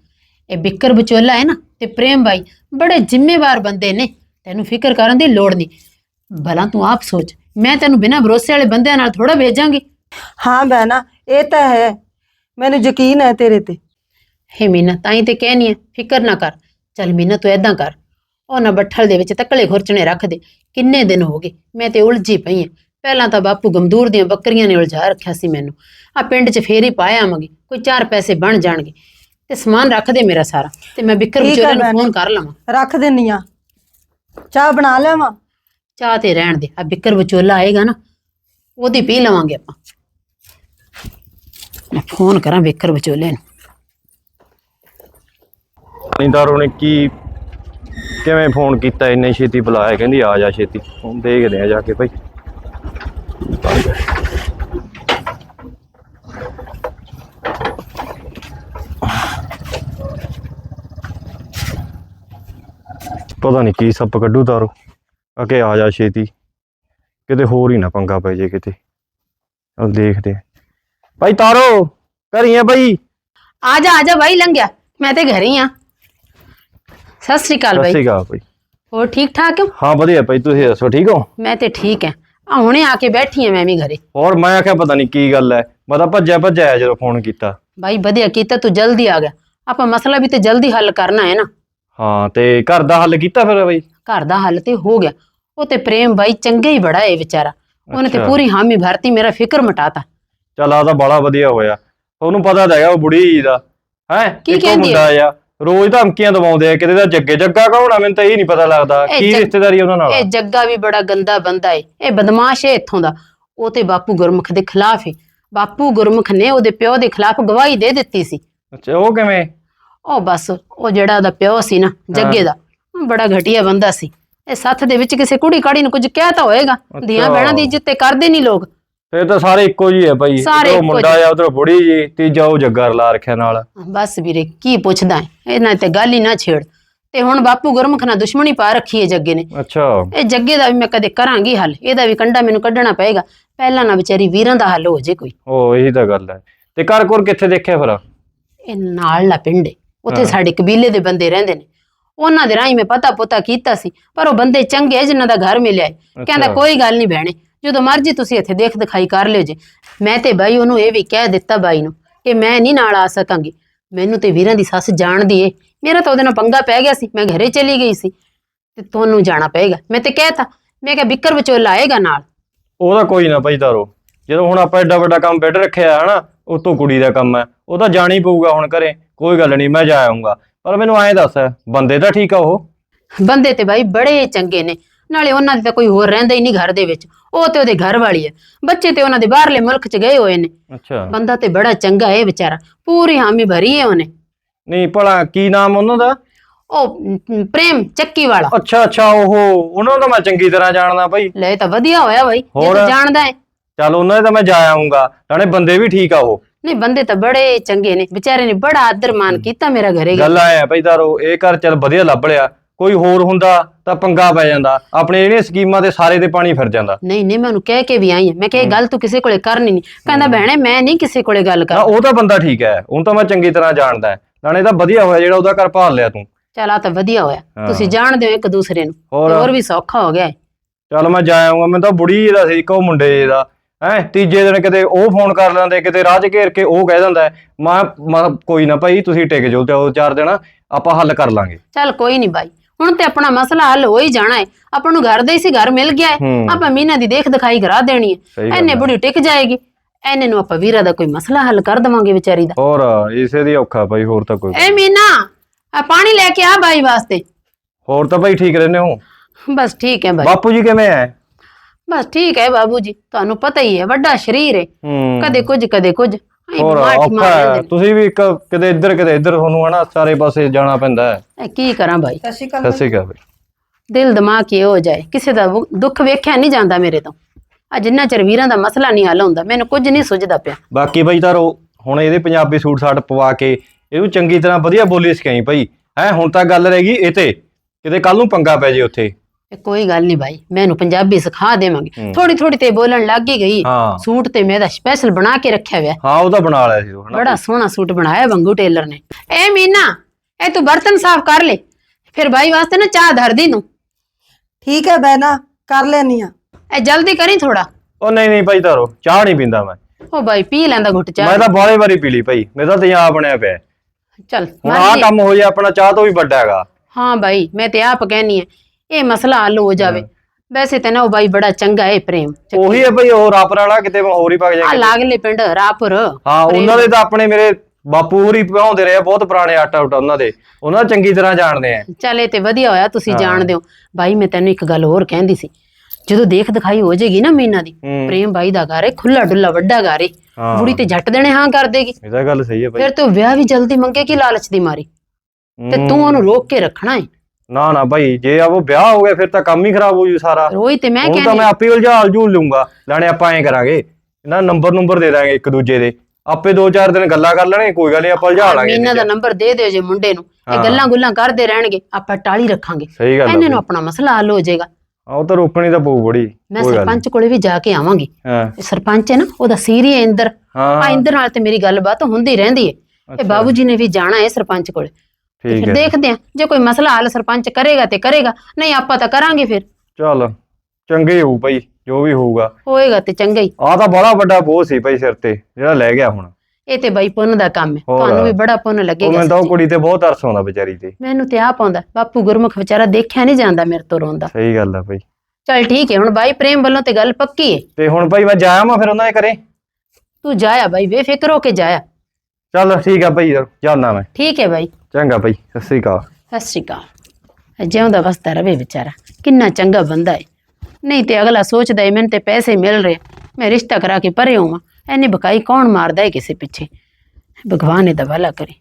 [SPEAKER 1] ਇਹ ਬਿੱਕਰ ਵਿਚੋਲਾ ਹੈ ਨਾ। ਤੇ ਪ੍ਰੇਮ ਬਾਈ ਬੜੇ ਜ਼ਿੰਮੇਵਾਰ ਬੰਦੇ ਨੇ। ਤੈਨੂੰ ਫਿਕਰ ਕਰਨ ਦੀ ਲੋੜ ਨਹੀਂ। ਭਲਾ ਤੂੰ ਆਪ ਸੋਚ। ਮੈਂ ਤੈਨੂੰ ਬਿਨਾਂ ਭਰੋਸੇ ਵਾਲੇ ਬੰਦਿਆਂ ਨਾਲ ਥੋੜਾ ਭੇਜਾਂਗੀ।
[SPEAKER 2] ਹਾਂ ਬਹਿਣਾ ਇਹ ਤਾਂ ਹੈ। ਮੈਨੂੰ ਯਕੀਨ ਹੈ ਤੇਰੇ ਤੇ।
[SPEAKER 1] ਹੇ ਮੀਨਾ ਤਾਂ ਹੀ ਤੇ ਕਹਿਨੀ ਹੈ। ਫਿਕਰ ਨਾ ਕਰ। ਚੱਲ ਮੀਨਾ ਤੂੰ ਐਦਾਂ ਕਰ। ਉਹ ਨਾ ਬੱਠਲ ਦੇ ਵਿੱਚ ਤੱਕਲੇ ਖੁਰਚਣੇ ਰੱਖ ਦੇ। ਕਿੰਨੇ ਦਿਨ ਹੋ ਗਏ? ਮੈਂ ਤੇ ਉਲਝੀ ਪਈ ਹਾਂ। ਪਹਿਲਾਂ ਤਾਂ ਬਾਪੂ ਗਮਦੂਰ ਦੀਆਂ ਬੱਕਰੀਆਂ ਨੇ ਉਲਝਾ ਰੱਖਿਆ ਸੀ ਮੈਨੂੰ। ਆ ਪਿੰਡ 'ਚ ਫੇਰ ਹੀ ਪਾਇਆ ਆਵਾਂਗੀ। ਕੋਈ ਚਾਰ ਪੈਸੇ ਬਣ ਜਾਣਗੇ। ਤੇ ਸਮਾਨ ਰੱਖ ਦੇ ਮੇਰਾ ਸਾਰਾ। ਤੇ ਮੈਂ ਬਿੱਕਰ
[SPEAKER 2] ਠੀਕ ਹੈ
[SPEAKER 1] ਵਿਚੋਲੇ ਨੂੰ
[SPEAKER 2] ਭੈਣ।
[SPEAKER 1] ਫੋਨ ਕਰ ਲਵਾਂ।
[SPEAKER 2] ਰੱਖ ਦਿੰਨੀ ਆ ਚਾਹ ਬਣਾ ਲਿਆਵਾਂ?
[SPEAKER 1] ਚਾਹ ਤੇ ਰਹਿਣ ਦੇ। ਆ ਬਿੱਕਰ ਵਿਚੋਲਾ ਆਏਗਾ ਨਾ ਉਹਦੀ ਪੀ ਲਵਾਂਗੇ ਆਪਾਂ। ਮੈਂ ਫੋਨ ਕਰਾਂ ਬਿੱਕਰ ਵਿਚੋਲੇ ਨੂੰ।
[SPEAKER 5] ਨੀਂਦਾਰੋ ਨੇ ਕੀ ਕਿਵੇਂ ਫੋਨ ਕੀਤਾ? ਇੰਨੇ ਛੇਤੀ ਬੁਲਾਇਆ ਕਹਿੰਦੀ ਆ ਜਾ ਛੇਤੀ। ਹੁਣ ਦੇਖਦੇ ਆ ਜਾ ਕੇ ਭਾਈ। ਪਤਾ ਨਹੀਂ ਕੀ ਸੱਪ ਕੱਢੂ ਤਾਰੋ। ਆ ਕੇ ਆ ਜਾ ਛੇਤੀ। ਕਿਤੇ ਹੋਰ ਹੀ ਨਾ ਪੰਗਾ ਪੈ ਜੇ ਕਿਤੇ। ਚਲ ਦੇਖਦੇ ਆ। ਭਾਈ ਤਾਰੋ ਘਰੀ ਆ ਭਾਈ?
[SPEAKER 1] ਆ ਜਾ ਆ ਜਾ ਬਾਈ ਲੰਘਿਆ। ਮੈਂ ਤੇ ਘਰੇ ਹੀ ਆ। ਸਤਿ ਸ੍ਰੀ ਅਕਾਲ
[SPEAKER 5] ਸਤਿ
[SPEAKER 1] ਬਾਈ
[SPEAKER 5] ਸ਼੍ਰੀ ਅਕਾਲ ਭਾਈ।
[SPEAKER 1] ਹੋਰ ਠੀਕ ਠਾਕ ਹੋ?
[SPEAKER 5] ਹਾਂ ਵਧੀਆ ਭਾਈ ਤੁਸੀਂ ਦੱਸੋ ਠੀਕ ਹੋ?
[SPEAKER 1] ਮੈਂ ਤੇ ਠੀਕ ਆ। ਹੁਣੇ ਆ ਕੇ ਬੈਠੀ ਐ ਮੈਂ ਵੀ ਘਰੇ।
[SPEAKER 5] ਹੋਰ ਮੈਂ ਆਖਿਆ ਪਤਾ ਨਹੀਂ ਕੀ ਗੱਲ ਹੈ ਮੈਂ ਤਾਂ ਭੱਜਿਆ ਭੱਜਿਆ ਆਇਆ ਜਦੋਂ ਫੋਨ ਕੀਤਾ।
[SPEAKER 1] ਬਾਈ ਵਧੀਆ ਕੀਤਾ ਤੂੰ ਜਲਦੀ ਆ ਗਿਆ। ਆਪਾਂ ਮਸਲਾ ਵੀ ਤੇ ਜਲਦੀ ਹੱਲ ਕਰਨਾ ਹੈ ਨਾ।
[SPEAKER 5] ਹਾਂ ਤੇ ਘਰ ਦਾ ਹੱਲ ਕੀਤਾ ਫਿਰ ਬਈ?
[SPEAKER 1] ਘਰ ਦਾ ਹੱਲ ਤੇ ਹੋ ਗਿਆ। ਉਹ ਤੇ ਪ੍ਰੇਮ ਬਾਈ ਚੰਗਾ ਹੀ ਬੜਾ ਏ ਵਿਚਾਰਾ। ਉਹਨੇ ਤੇ
[SPEAKER 5] ਅੱਛਾ।
[SPEAKER 1] ਪੂਰੀ ਹਾਮੀ ਭਰਤੀ ਮੇਰਾ ਫਿਕਰ ਮਟਾਤਾ।
[SPEAKER 5] ਚੱਲ ਆ ਤਾਂ ਬੜਾ ਵਧੀਆ ਹੋਇਆ। ਉਹਨੂੰ ਪਤਾ ਤਾਂ ਹੈਗਾ ਉਹ ਬੁੜੀ ਦਾ। ਹੈ?
[SPEAKER 1] ਕੀ ਕਹਿੰਦੀ
[SPEAKER 5] ਆ। ਰੋਜ਼ ਧਮਕੀਆਂ ਦਵਾਉਂਦੇ ਆ ਕਿਤੇ ਦਾ ਜੱਗੇ ਜੱਗਾ ਕੌਣ ਆ? ਮੈਨੂੰ ਤਾਂ ਇਹ ਨਹੀਂ ਪਤਾ ਲੱਗਦਾ।
[SPEAKER 1] ਇਹ
[SPEAKER 5] ਕੀ
[SPEAKER 1] ਜੱਗ-
[SPEAKER 5] ਰਿਸ਼ਤੇਦਾਰੀ ਉਹਨਾਂ ਨਾਲ?
[SPEAKER 1] ਇਹ ਜੱਗਾ ਵੀ ਬੜਾ ਗੰਦਾ ਬੰਦਾ ਏ। ਇਹ ਬਦਮਾਸ਼ ਏ ਇੱਥੋਂ ਦਾ। ਉਹ ਤੇ ਬਾਪੂ ਗੁਰਮੁਖ ਦੇ ਖਿਲਾਫ ਏ। ਬਾਪੂ ਗੁਰਮੁਖ ਨੇ ਉਹਦੇ ਪਿਓ ਦੇ ਖਿਲਾਫ ਗਵਾਹੀ ਦੇ ਦਿੱਤੀ ਸੀ।
[SPEAKER 5] ਅੱਛਾ ਉਹ ਕਿਵੇਂ?
[SPEAKER 1] ਉਹ ਬਸ ਉਹ ਜਿਹੜਾ ਉਹਦਾ ਪਿਓ ਸੀ ਨਾ ਜੱਗੇ ਦਾ ਉਹ ਬੜਾ ਘਟੀਆ ਬੰਦਾ ਸੀ। ਇਹ ਸੱਥ ਦੇ ਵਿੱਚ ਕਿਸੇ ਕੁੜੀ ਕਾੜੀ ਨੂੰ ਕੁਝ ਕਹਿ ਤਾਂ ਹੋਏਗਾ
[SPEAKER 5] ਅੱਛਾ।
[SPEAKER 1] ਭੈਣਾਂ ਦੀ ਇੱਜ਼ਤ ਤੇ ਕਰਦੇ ਨਹੀਂ ਲੋਕ।
[SPEAKER 5] ਫੇਰ ਤਾਂ ਸਾਰੇ ਇੱਕੋ ਜੀ ਆ ਭਾਈ।
[SPEAKER 1] ਸਾਰੇ
[SPEAKER 5] ਉਹ ਮੁੰਡਾ ਆ ਉਧਰ ਬੁੜੀ ਜੀ ਤੀਜਾ ਉਹ ਜੱਗਾ ਰਲਾ ਰੱਖਿਆ ਨਾਲ।
[SPEAKER 1] ਬਸ ਵੀਰੇ ਕੀ ਪੁੱਛਦਾ ਹੈ? ਇਹਨਾਂ ਤੇ ਗੱਲ ਹੀ ਨਾ ਛੇੜ। ਤੇ ਹੁਣ ਬਾਪੂ ਗੁਰਮੁਖ ਨਾਲ ਦੁਸ਼ਮਣੀ ਪਾ ਰੱਖੀ ਹੈ ਜੱਗੇ ਨੇ।
[SPEAKER 5] ਅੱਛਾ।
[SPEAKER 1] ਇਹ ਜੱਗੇ ਦਾ ਵੀ ਮੈਂ ਕਦੇ ਕਰਾਂਗੀ ਹੱਲ। ਇਹਦਾ ਵੀ ਕੰਡਾ ਮੈਨੂੰ ਕੱਢਣਾ ਪਏਗਾ। ਪਹਿਲਾਂ ਨਾ ਵਿਚਾਰੀ ਵੀਰਾਂ ਦਾ ਹੱਲ ਹੋ ਜੇ ਕੋਈ।
[SPEAKER 5] ਉਹ ਇਹੀ ਤਾਂ ਗੱਲ ਹੈ। ਤੇ ਘਰ ਕੋਰ ਕਿੱਥੇ ਦੇਖਿਆ ਫਿਰ?
[SPEAKER 1] ਇਹ ਨਾਲ ਲਾ ਪਿੰਡ ਉੱਥੇ। ਸਾਡੇ ਕਬੀਲੇ ਦੇ ਬੰਦੇ ਰਹਿੰਦੇ ਨੇ। ਉਹਨਾਂ ਦੇ ਰਾਹੀਂ ਮੈਂ ਪਤਾ ਪੁੱਤਾ ਕੀਤਾ ਸੀ ਪਰ ਉਹ ਬੰਦੇ ਚੰਗੇ ਜਿਨ੍ਹਾਂ ਦਾ ਘਰ ਮਿਲਿਆ ਕਹਿੰਦਾ। ਕੋਈ ਗੱਲ ਨਹੀਂ ਭੈਣੇ ਜਦੋਂ ਮਰਜ਼ੀ ਤੁਸੀਂ ਇੱਥੇ ਦੇਖ ਦਿਖਾਈ ਕਰ ਲਿਓ ਜੇ। ਮੈਂ ਤੇ ਬਾਈ ਉਹਨੂੰ ਇਹ ਵੀ ਕਹਿ ਦਿੱਤਾ ਬਾਈ ਨੂੰ ਕਿ ਮੈਂ ਨਹੀਂ ਨਾਲ ਆ ਸਕਾਂਗੀ। ਮੈਨੂੰ ਤੇ ਵੀਰਾਂ ਦੀ ਸੱਸ ਜਾਣਦੀ ਏ। ਮੇਰਾ ਤਾਂ ਉਹਦੇ ਨਾਲ ਪੰਗਾ ਪੈ ਗਿਆ ਸੀ। ਮੈਂ ਘਰੇ ਚਲੀ ਗਈ ਸੀ ਤੇ ਤੁਹਾਨੂੰ ਜਾਣਾ ਪਏਗਾ। ਮੈਂ ਤੇ ਕਹਿਤਾ ਮੈਂ ਕਿਹਾ ਬਿੱਕਰ ਵਿਚੋਲਾ ਆਏਗਾ ਨਾਲ।
[SPEAKER 5] ਉਹਦਾ ਕੋਈ ਨਾ ਭਾਈ ਤਾਰੋ ਜਦੋਂ ਹੁਣ ਆਪਾਂ ਐਡਾ ਵੱਡਾ ਕੰਮ ਬੈਠ ਰੱਖਿਆ ਹੈ ਨਾ ਉਤੋਂ ਕੁੜੀ ਦਾ ਕੰਮ ਹੈ। ਉਹ ਤਾਂ ਜਾਣਾ ਹੀ ਪਊਗਾ ਹੁਣ ਘਰੇ। ਕੋਈ ਗੱਲ ਨਹੀਂ ਮੈਂ ਜਾ ਆਉਂਗਾ ਪਰ ਮੈਨੂੰ ਐਂ ਦੱਸ ਬੰਦੇ ਤਾਂ ਠੀਕ ਆ ਉਹ?
[SPEAKER 1] ਬੰਦੇ ਤੇ ਬਾਈ ਬੜੇ ਚੰਗੇ ਨੇ। ਨਾਲੇ ਉਹਨਾਂ ਦੇ ਤਾਂ ਕੋਈ ਹੋਰ ਰਹਿੰਦਾ ਹੀ ਨਹੀਂ ਘਰ ਦੇ ਵਿੱਚ। ਉਹ ਤੇ ਉਹਦੇ ਘਰ ਵਾਲੀ ਹੈ ਬੱਚੇ ਤੇ ਉਹਨਾਂ ਦੇ ਬਾਹਰਲੇ ਮੁਲਕ 'ਚ ਗਏ ਹੋਏ ਨੇ।
[SPEAKER 5] ਅੱਛਾ।
[SPEAKER 1] ਬੰਦਾ ਤੇ ਬੜਾ ਚੰਗਾ ਹੈ ਵਿਚਾਰਾ। ਪੂਰੀ ਹਾਮੀ ਭਰੀ ਹੈ ਉਹਨੇ।
[SPEAKER 5] ਨਹੀਂ ਭਲਾ ਕੀ ਨਾਮ ਉਹਨਾਂ ਦਾ?
[SPEAKER 1] ਉਹ ਅਮ, ਪ੍ਰੇਮ ਚੱਕੀ ਵਾਲਾ।
[SPEAKER 5] ਅੱਛਾ ਅੱਛਾ ਉਹ ਉਹਨਾਂ ਦਾ ਮੈਂ ਚੰਗੀ ਤਰ੍ਹਾਂ ਜਾਣਦਾ ਭਾਈ
[SPEAKER 1] ਲੈ ਇਹ ਤਾਂ ਵਧੀਆ ਹੋਇਆ ਬਾਈ। ਜੇ
[SPEAKER 5] ਹੋਰ?
[SPEAKER 1] ਤੂੰ ਜਾਣਦਾ ਹੈ
[SPEAKER 5] ਚੱਲ ਉਹਨਾਂ ਦੇ ਤਾਂ ਮੈਂ ਜਾ ਆਉਂਗਾ ਨਾਲੇ ਬੰਦੇ ਵੀ ਠੀਕ ਆ ਉਹ।
[SPEAKER 1] ਨਹੀਂ ਬੰਦੇ ਤਾਂ ਬੜੇ ਚੰਗੇ ਨੇ। ਵਿਚਾਰੇ ਨੇ ਬੜਾ ਆਦਰ ਮਾਨ ਕੀਤਾ ਮੇਰਾ ਘਰੇ।
[SPEAKER 5] ਗੱਲ ਆਏ ਆ ਭਾਈ ਤਾਰੋ ਇਹ ਘਰ ਚੱਲ ਵਧੀਆ ਲੱਭ ਲਿਆ। ਕੋਈ ਹੋਰ ਹੁੰਦਾ ਤਾਂ ਪੰਗਾ ਪੈ ਜਾਂਦਾ। ਆਪਣੇ ਜਿਹੜੀਆਂ ਸਕੀਮਾਂ ਤੇ ਸਾਰੇ ਤੇ ਪਾਣੀ ਫਿਰ ਜਾਂਦਾ।
[SPEAKER 1] ਨਹੀਂ ਨਹੀਂ ਮੈਂ ਉਹਨੂੰ ਕਹਿ ਕੇ ਵੀ ਆਈ ਹਾਂ। ਮੈਂ ਕਿਹਾ ਇਹ ਗੱਲ ਤੂੰ ਕਿਸੇ ਕੋਲੇ ਕਰਨੀ ਨਹੀਂ। ਕਹਿੰਦਾ ਭੈਣੇ ਮੈਂ ਨਹੀਂ ਕਿਸੇ ਕੋਲੇ ਗੱਲ
[SPEAKER 5] ਨਾ
[SPEAKER 1] ਕਰ
[SPEAKER 5] ਉਹ ਤਾਂ ਬੰਦਾ ਠੀਕ ਹੈ। ਉਹਨੂੰ ਤਾਂ ਮੈਂ ਚੰਗੀ ਤਰ੍ਹਾਂ ਜਾਣਦਾ ਹੈ। ਨਾਲੇ ਤਾਂ ਵਧੀਆ ਹੋਇਆ ਜਿਹੜਾ ਉਹਦਾ ਘਰ ਭਾਲ ਲਿਆ ਤੂੰ।
[SPEAKER 1] ਚਲ ਆ ਤਾਂ ਵਧੀਆ ਹੋਇਆ।
[SPEAKER 5] ਹਾਂ।
[SPEAKER 1] ਤੁਸੀਂ ਜਾਣਦੇ ਹੋ ਇੱਕ ਦੂਸਰੇ ਨੂੰ।
[SPEAKER 5] ਹੋਰ?
[SPEAKER 1] ਵੀ ਸੌਖਾ ਹੋ ਗਿਆ ਹੈ।
[SPEAKER 5] ਚੱਲ ਮੈਂ ਜਾ ਆਉਂਗਾ ਮੈਨੂੰ ਤਾਂ ਬੁੜੀ ਦਾ ਸੀ ਇੱਕ ਉਹ ਮੁੰਡੇ ਦਾ। ਹੈ ਤੀਜੇ ਦਿਨ ਕਿਤੇ ਉਹ ਫੋਨ ਕਰ ਲੈਂਦੇ ਕਿਤੇ ਰਾਹ 'ਚ ਘੇਰ ਕੇ ਉਹ ਕਹਿ ਦਿੰਦਾ ਹੈ, ਮੈਂ ਮੈਂ ਕੋਈ ਨਾ ਭਾਈ ਤੁਸੀਂ ਟਿਕ ਜਾਓ ਤੇ ਉਹ ਚਾਰ ਦਿਨ ਆਪਾਂ ਹੱਲ ਕਰ ਲਾਂਗੇ।
[SPEAKER 1] ਚੱਲ ਕੋਈ ਨਹੀਂ ਬਾਈ ਹੁਣ ਤੇ ਆਪਣਾ ਮਸਲਾ ਹੱਲ ਹੋ ਹੀ ਜਾਣਾ ਹੈ। ਆਪਾਂ ਨੂੰ ਘਰ ਦਾ ਸੀ ਘਰ ਮਿਲ ਗਿਆ ਹੈ।
[SPEAKER 5] ਹੂੰ।
[SPEAKER 1] ਆਪਾਂ ਮੀਨਾ ਦੀ ਦੇਖ ਦਿਖਾਈ ਕਰਾ ਦੇਣੀ
[SPEAKER 5] ਸਹੀ
[SPEAKER 1] ਹੈ ਐਨੇ। ਬੁੜੀ ਟਿਕ ਜਾਏਗੀ। ਐਨੇ ਨੂੰ ਆਪਾਂ ਵੀਰਾ ਦਾ ਕੋਈ ਮਸਲਾ ਹੱਲ ਕਰ ਦਵਾਂਗੇ ਵਿਚਾਰੀ ਦਾ।
[SPEAKER 5] ਹੋਰ ਇਸੇ ਦੀ ਔਖਾ ਭਾਈ ਹੋਰ ਤਾਂ ਕੋਈ
[SPEAKER 1] ਐ ਮੀਨਾ ਆ ਪਾਣੀ ਲੈ ਕੇ ਆ ਬਾਈ ਵਾਸਤੇ।
[SPEAKER 5] ਹੋਰ ਤਾਂ ਭਾਈ ਠੀਕ ਰਹਿੰਦੇ ਹੋ?
[SPEAKER 1] ਬਸ ਠੀਕ ਹੈ ਬਾਈ।
[SPEAKER 5] ਬਾਪੂ ਜੀ ਕਿਵੇਂ ਐ
[SPEAKER 1] ਬਸ ਠੀਕ ਹੈ ਬਾਬੂ ਜੀ ਤੁਹਾਨੂੰ ਪਤਾ ਹੀ ਹੈ ਵੱਡਾ ਸ਼ਰੀਰ ਹੈ।
[SPEAKER 5] ਹੂੰ।
[SPEAKER 1] ਕਦੇ ਕੁਝ ਕਦੇ ਕੁਝ। ਐਂ
[SPEAKER 5] ਹੋਰ
[SPEAKER 1] ਮਾਰ ਠੀ
[SPEAKER 5] ਔਖਾ
[SPEAKER 1] ਮਾਰ
[SPEAKER 5] ਹੈ।
[SPEAKER 1] ਲੈਂਦੇ। ਨੇ।
[SPEAKER 5] ਤੁਸੀਂ ਵੀ ਇੱਕ ਕਿਤੇ ਇੱਧਰ ਕਿਤੇ ਇੱਧਰ ਤੁਹਾਨੂੰ ਹਨਾ ਸਾਰੇ ਪਾਸੇ ਜਾਣਾ ਪੈਂਦਾ ਹੈ।
[SPEAKER 1] ਐ ਕੀ ਕਰਾਂ ਬਾਈ?
[SPEAKER 2] ਸਤਿ ਸ਼੍ਰੀ ਅਕਾਲ
[SPEAKER 5] ਸਤਿ ਸ਼੍ਰੀ ਅਕਾਲ ਭਾਈ
[SPEAKER 1] ਦਿਲ ਦਿਮਾਗ ਕੀ ਹੋ। ਜਾਏ ਕਿਸੇ ਦਾ ਵੁ- ਦੁੱਖ ਵੇਖਿਆ ਨਹੀਂ ਜਾਂਦਾ ਮੇਰੇ ਤੋਂ। ਆ ਜਿੰਨਾ ਚਿਰ ਵੀਰਾਂ ਦਾ ਮਸਲਾ ਨਹੀਂ ਹੱਲ ਹੁੰਦਾ ਮੈਨੂੰ ਕੁਝ ਨਹੀਂ ਸੁਝਦਾ ਪਿਆ।
[SPEAKER 5] ਬਾਕੀ ਭਾਈ ਤਾਰੋ ਹੁਣ ਇਹਦੇ ਪੰਜਾਬੀ ਸੂਟ ਸਾਟ ਪਵਾ ਕੇ ਇਹਨੂੰ ਚੰਗੀ ਤਰ੍ਹਾਂ ਵਧੀਆ ਬੋਲੀ ਸਿਖਾਈ ਭਾਈ ਹੈ ਹੁਣ ਤਾਂ ਗੱਲ ਰਹਿ ਗਈ ਇਹ ਤੇ। ਕਿਤੇ ਕੱਲ ਨੂੰ ਪੰਗਾ ਪੈ ਜੇ ਉੱਥੇ।
[SPEAKER 1] ਇਹ ਕੋਈ ਗੱਲ ਨਹੀਂ ਭਾਈ ਮੈਂ ਇਹਨੂੰ ਪੰਜਾਬੀ ਸਿਖਾ ਦੇਵਾਂਗੀ। ਥੋੜੀ ਥੋੜੀ ਤੇ ਬੋਲਣ ਲੱਗ ਹੀ ਗਈ।
[SPEAKER 5] ਹਾਂ।
[SPEAKER 1] ਸੂਟ ਤੇ ਮੈਂ ਇਹਦਾ ਸਪੈਸ਼ਲ ਬਣਾ ਕੇ ਰੱਖਿਆ ਹੋਇਆ।
[SPEAKER 5] ਹਾਂ ਉਹ ਤਾਂ ਬਣਾ ਲਿਆ ਸੀ ਉਹ ਹਨਾ
[SPEAKER 1] ਬੜਾ ਸੋਹਣਾ ਸੂਟ ਬਣਾਇਆ ਬੰਗੂ ਟੇਲਰ ਨੇ। ਏ ਮੀਨਾ ਇਹ ਤੂੰ ਬਰਤਨ ਸਾਫ਼ ਕਰ ਲੈ। ਫਿਰ ਬਾਈ ਵਾਸਤੇ ਨਾ ਚਾਹ ਧਰ ਦੀ ਨੂੰ
[SPEAKER 2] ਠੀਕ ਹੈ ਬੈਨਾ ਕਰ ਲੈਨੀ ਆ
[SPEAKER 1] ਇਹ ਜਲਦੀ ਕਰੀ ਥੋੜਾ
[SPEAKER 5] ਉਹ ਨਹੀਂ ਨਹੀਂ ਭਾਈ ਤਾਰੋ ਚਾਹ ਨਹੀਂ ਪੀਂਦਾ ਮੈਂ।
[SPEAKER 1] ਉਹ ਬਾਈ ਪੀ ਲੈਂਦਾ ਘੁੱਟ
[SPEAKER 5] ਮੈਂ
[SPEAKER 1] ਚਾਹ
[SPEAKER 5] ਤਾਂ ਬਾਲੇ ਵਾਰੀ ਪੀ ਲਈ ਭਾਈ ਮੇਰਾ ਤਾਂ ਤੇਜ਼ਾਬ ਬਣਿਆ ਪਿਆ। ਹੈ।
[SPEAKER 1] ਚੱਲ
[SPEAKER 5] ਹੁਣ
[SPEAKER 1] ਮੰਨ
[SPEAKER 5] ਆਹ। ਕੰਮ ਹੋ ਜਾ ਆਪਣਾ ਚਾਹ ਤੋਂ ਵੀ ਵੱਡਾ ਹੈਗਾ।
[SPEAKER 1] ਹਾਂ ਬਾਈ ਮੈਂ ਤੇ ਆਪ ਕਹਿਨੀ ਹੈ ਇਹ ਮਸਲਾ ਹੱਲ ਹੋ ਜਾਵੇ। ਵੈਸੇ ਤੇ ਨਾ ਉਹ ਬਾਈ ਬੜਾ ਚੰਗਾ ਹੈ ਪ੍ਰੇਮ
[SPEAKER 5] ਉਹੀ ਹੈ ਭਾਈ ਉਹ ਰਾਪਰ ਵਾਲਾ ਕਿਤੇ ਹੋਰ ਹੀ
[SPEAKER 1] ਆ
[SPEAKER 5] ਜਾਏਗਾ।
[SPEAKER 1] ਲਾਗਲੇ ਪਿੰਡ ਰਾਪੁਰ।
[SPEAKER 5] ਹਾਂ ਉਹਨਾਂ ਦੇ ਤਾਂ ਆਪਣੇ ਮੇਰੇ ਬਾਪੂ ਹੋਰੀ ਭਿਆਉਂਦੇ ਰਹੇ ਆ, ਬਹੁਤ ਪੁਰਾਣੇ ਆਟਾ ਉਟਾ ਉਹਨਾਂ ਦੇ। ਉਹਨਾਂ ਚੰਗੀ ਤਰ੍ਹਾਂ ਜਾਣਦੇ ਆ।
[SPEAKER 1] ਚੱਲ ਤੇ ਵਧੀਆ ਹੋਇਆ ਤੁਸੀਂ। ਜਾਣਦੇ ਹੋ। ਬਾਈ ਮੈਂ ਤੈਨੂੰ ਇੱਕ ਗੱਲ ਹੋਰ ਕਹਿੰਦੀ ਸੀ। ਜਦੋਂ ਦੇਖ ਦਿਖਾਈ ਹੋ ਜਾਏਗੀ ਨਾ ਮੀਨਾ ਦੀ। ਪ੍ਰੇਮ ਬਾਈ ਦਾ ਘਰ ਹੈ ਖੁੱਲਾ ਡੁੱਲਾ ਵੱਡਾ ਘਰ ਹੈ। ਬੁੜੀ ਤੇ ਜੱਟ ਦੇਣੇ ਹਾਂ ਕਰ ਦੇਗੀ।
[SPEAKER 5] ਇਹ ਤਾਂ ਗੱਲ ਸਹੀ ਹੈ ਭਾਈ
[SPEAKER 1] ਫਿਰ ਤੇ ਵਿਆਹ ਵੀ ਜਲਦੀ ਮੰਗੇਗੀ ਲਾਲਚ ਦੀ ਮਾਰੀ? ਤੇ। ਤੂੰ ਉਹਨੂੰ ਰੋਕ ਕੇ ਰੱਖਣਾ ਹੈ।
[SPEAKER 5] ਨਾ ਨਾ ਭਾਈ ਜੇ ਆ ਉਹ ਵਿਆਹ ਹੋ ਗਿਆ ਫਿਰ ਤਾਂ ਕੰਮ ਹੀ ਖਰਾਬ ਹੋ ਜੂ ਸਾਰਾ।
[SPEAKER 1] ਰੋਈ ਤੇ ਮੈਂ
[SPEAKER 5] ਹੁਣ ਤਾਂ
[SPEAKER 1] ਕਹਿੰਦੀ
[SPEAKER 5] ਮੈਂ ਆਪੇ ਉਲਝਾਲ ਝੂਲ ਲੂੰਗਾ ਲੈਣੇ ਆਪਾਂ ਐਂ ਕਰਾਂਗੇ ਇਹਨਾਂ ਨੰਬਰ ਨੰਬਰ ਦੇ ਦਾਂਗੇ ਇੱਕ ਦੂਜੇ ਦੇ। ਆਪੇ ਦੋ ਚਾਰ ਦਿਨ ਗੱਲਾਂ ਕਰ ਲੈਣੇ ਕੋਈ ਗੱਲ ਨਹੀਂ ਆਪਾਂ ਉਲਝਾ ਲਾਂਗੇ
[SPEAKER 1] ਮੀਨਾ ਦਾ। ਨੰਬਰ ਦੇ ਦਿਓ ਜੇ ਮੁੰਡੇ ਨੂੰ। ਇਹ। ਗੱਲਾਂ ਗੁੱਲਾਂ ਕਰਦੇ ਰਹਿਣਗੇ ਆਪਾਂ ਟਾਲੀ ਰੱਖਾਂਗੇ।
[SPEAKER 5] ਸਹੀ ਗੱਲ
[SPEAKER 1] ਇਹਨੇ ਨੂੰ ਆਪਣਾ ਮਸਲਾ ਹੱਲ ਹੋ ਜਾਏਗਾ।
[SPEAKER 5] ਆ ਉਹ ਤਾਂ ਰੋਕਣੀ ਤਾਂ ਪਊ ਬੜੀ
[SPEAKER 1] ਮੈਂ
[SPEAKER 5] ਕੋਈ ਗੱਲ
[SPEAKER 1] ਸਰਪੰਚ ਕੋਲੇ ਵੀ ਜਾ ਕੇ ਆਵਾਂਗੀ।
[SPEAKER 5] ਹਾਂ।
[SPEAKER 1] ਇਹ ਸਰਪੰਚ ਹੈ ਨਾ ਉਹਦਾ ਸੀਰੀ ਹੈ ਇੰਦਰ। ਆ
[SPEAKER 5] ਹਾਂ
[SPEAKER 1] ਇੰਦਰ ਨਾਲ ਤੇ ਮੇਰੀ ਗੱਲਬਾਤ ਹੁੰਦੀ ਰਹਿੰਦੀ ਹੈ। ਤੇ। ਬਾਬੂ ਜੀ ਨੇ ਵੀ ਜਾਣਾ ਹੈ ਸਰਪੰਚ ਕੋਲੇ। ਤੇ
[SPEAKER 5] ਠੀਕ
[SPEAKER 1] ਫਿਰ
[SPEAKER 5] ਹੈ
[SPEAKER 1] ਦੇਖਦੇ ਆ ਜੇ ਕੋਈ ਮਸਲਾ ਹੱਲ ਸਰਪੰਚ ਕਰੇਗਾ ਤੇ ਕਰੇਗਾ ਨਹੀਂ ਆਪਾਂ ਤਾਂ ਕਰਾਂਗੇ ਫਿਰ।
[SPEAKER 5] ਚੱਲ ਚੰਗੇ ਹੋਊ ਭਾਈ ਜੋ ਵੀ ਹੋਊਗਾ।
[SPEAKER 1] ਹੋਏਗਾ ਤੇ ਚੰਗਾ ਹੀ।
[SPEAKER 5] ਆਹ ਤਾਂ ਬੜਾ ਵੱਡਾ ਬੋਝ ਸੀ ਭਾਈ ਸਿਰ ਤੇ ਜਿਹੜਾ ਲੈ ਗਿਆ ਹੁਣ।
[SPEAKER 1] ਇਹ ਤੇ ਬਾਈ ਪੁੰਨ ਦਾ ਕੰਮ ਹੈ।
[SPEAKER 5] ਹੋਰ।
[SPEAKER 1] ਤੁਹਾਨੂੰ ਵੀ ਬੜਾ ਪੁੰਨ
[SPEAKER 5] ਉਹ
[SPEAKER 1] ਲੱਗੇਗਾ
[SPEAKER 5] ਮੈਨੂੰ ਤਾਂ ਉਹ। ਕੁੜੀ ਤੇ ਬਹੁਤ ਤਰਸ ਆਉਂਦਾ ਵਿਚਾਰੀ ਤੇ।
[SPEAKER 1] ਮੈਨੂੰ ਤੇ ਆਪ ਆਉਂਦਾ। ਬਾਪੂ ਗੁਰਮੁਖ ਵਿਚਾਰਾ ਦੇਖਿਆ ਨਹੀਂ ਜਾਂਦਾ ਮੇਰੇ ਤੋਂ ਰੋਂਦਾ।
[SPEAKER 5] ਸਹੀ ਗੱਲ ਆ ਭਾਈ।
[SPEAKER 1] ਚਲ ਠੀਕ ਹੈ ਹੁਣ ਬਾਈ ਪ੍ਰੇਮ ਵੱਲੋਂ ਤੇ ਗੱਲ ਪੱਕੀ ਹੈ।
[SPEAKER 5] ਤੇ ਹੁਣ ਭਾਈ ਮੈਂ ਜਾਇਆ ਮੈਂ ਫਿਰ ਉਹਨਾਂ ਦੇ ਘਰੇ?
[SPEAKER 1] ਤੂੰ ਜਾਇਆ ਬਾਈ ਬੇਫਿਕਰ ਹੋ ਕੇ ਜਾਇਆ।
[SPEAKER 5] ਚੱਲ ਠੀਕ ਆ ਭਾਈ ਜਾਨਾ ਮੈਂ।
[SPEAKER 1] ਠੀਕ ਹੈ ਬਾਈ।
[SPEAKER 5] ਚੰਗਾ ਭਾਈ ਸਤਿ ਸ੍ਰੀ ਅਕਾਲ।
[SPEAKER 1] ਸਤਿ ਸ਼੍ਰੀ ਅਕਾਲ। ਜਿਉਂਦਾ ਵਸਦਾ ਰਵੇ ਵਿਚਾਰਾ ਕਿੰਨਾ ਚੰਗਾ ਬੰਦਾ ਹੈ ਨਹੀਂ ਤੇ ਅਗਲਾ ਸੋਚਦਾ ਹੈ ਮੈਨੂੰ ਤੇ ਪੈਸੇ ਮਿਲ ਰਹੇ ਮੈਂ ਰਿਸ਼ਤਾ ਕਰਾ ਕੇ ਪਰੇ ਹੋਵਾਂ। ਐਨੀ ਬਕਾਈ ਕੌਣ ਮਾਰਦਾ ਹੈ ਕਿਸੇ ਪਿੱਛੇ? ਭਗਵਾਨ ਇਹਦਾ ਭਲਾ ਕਰੇ।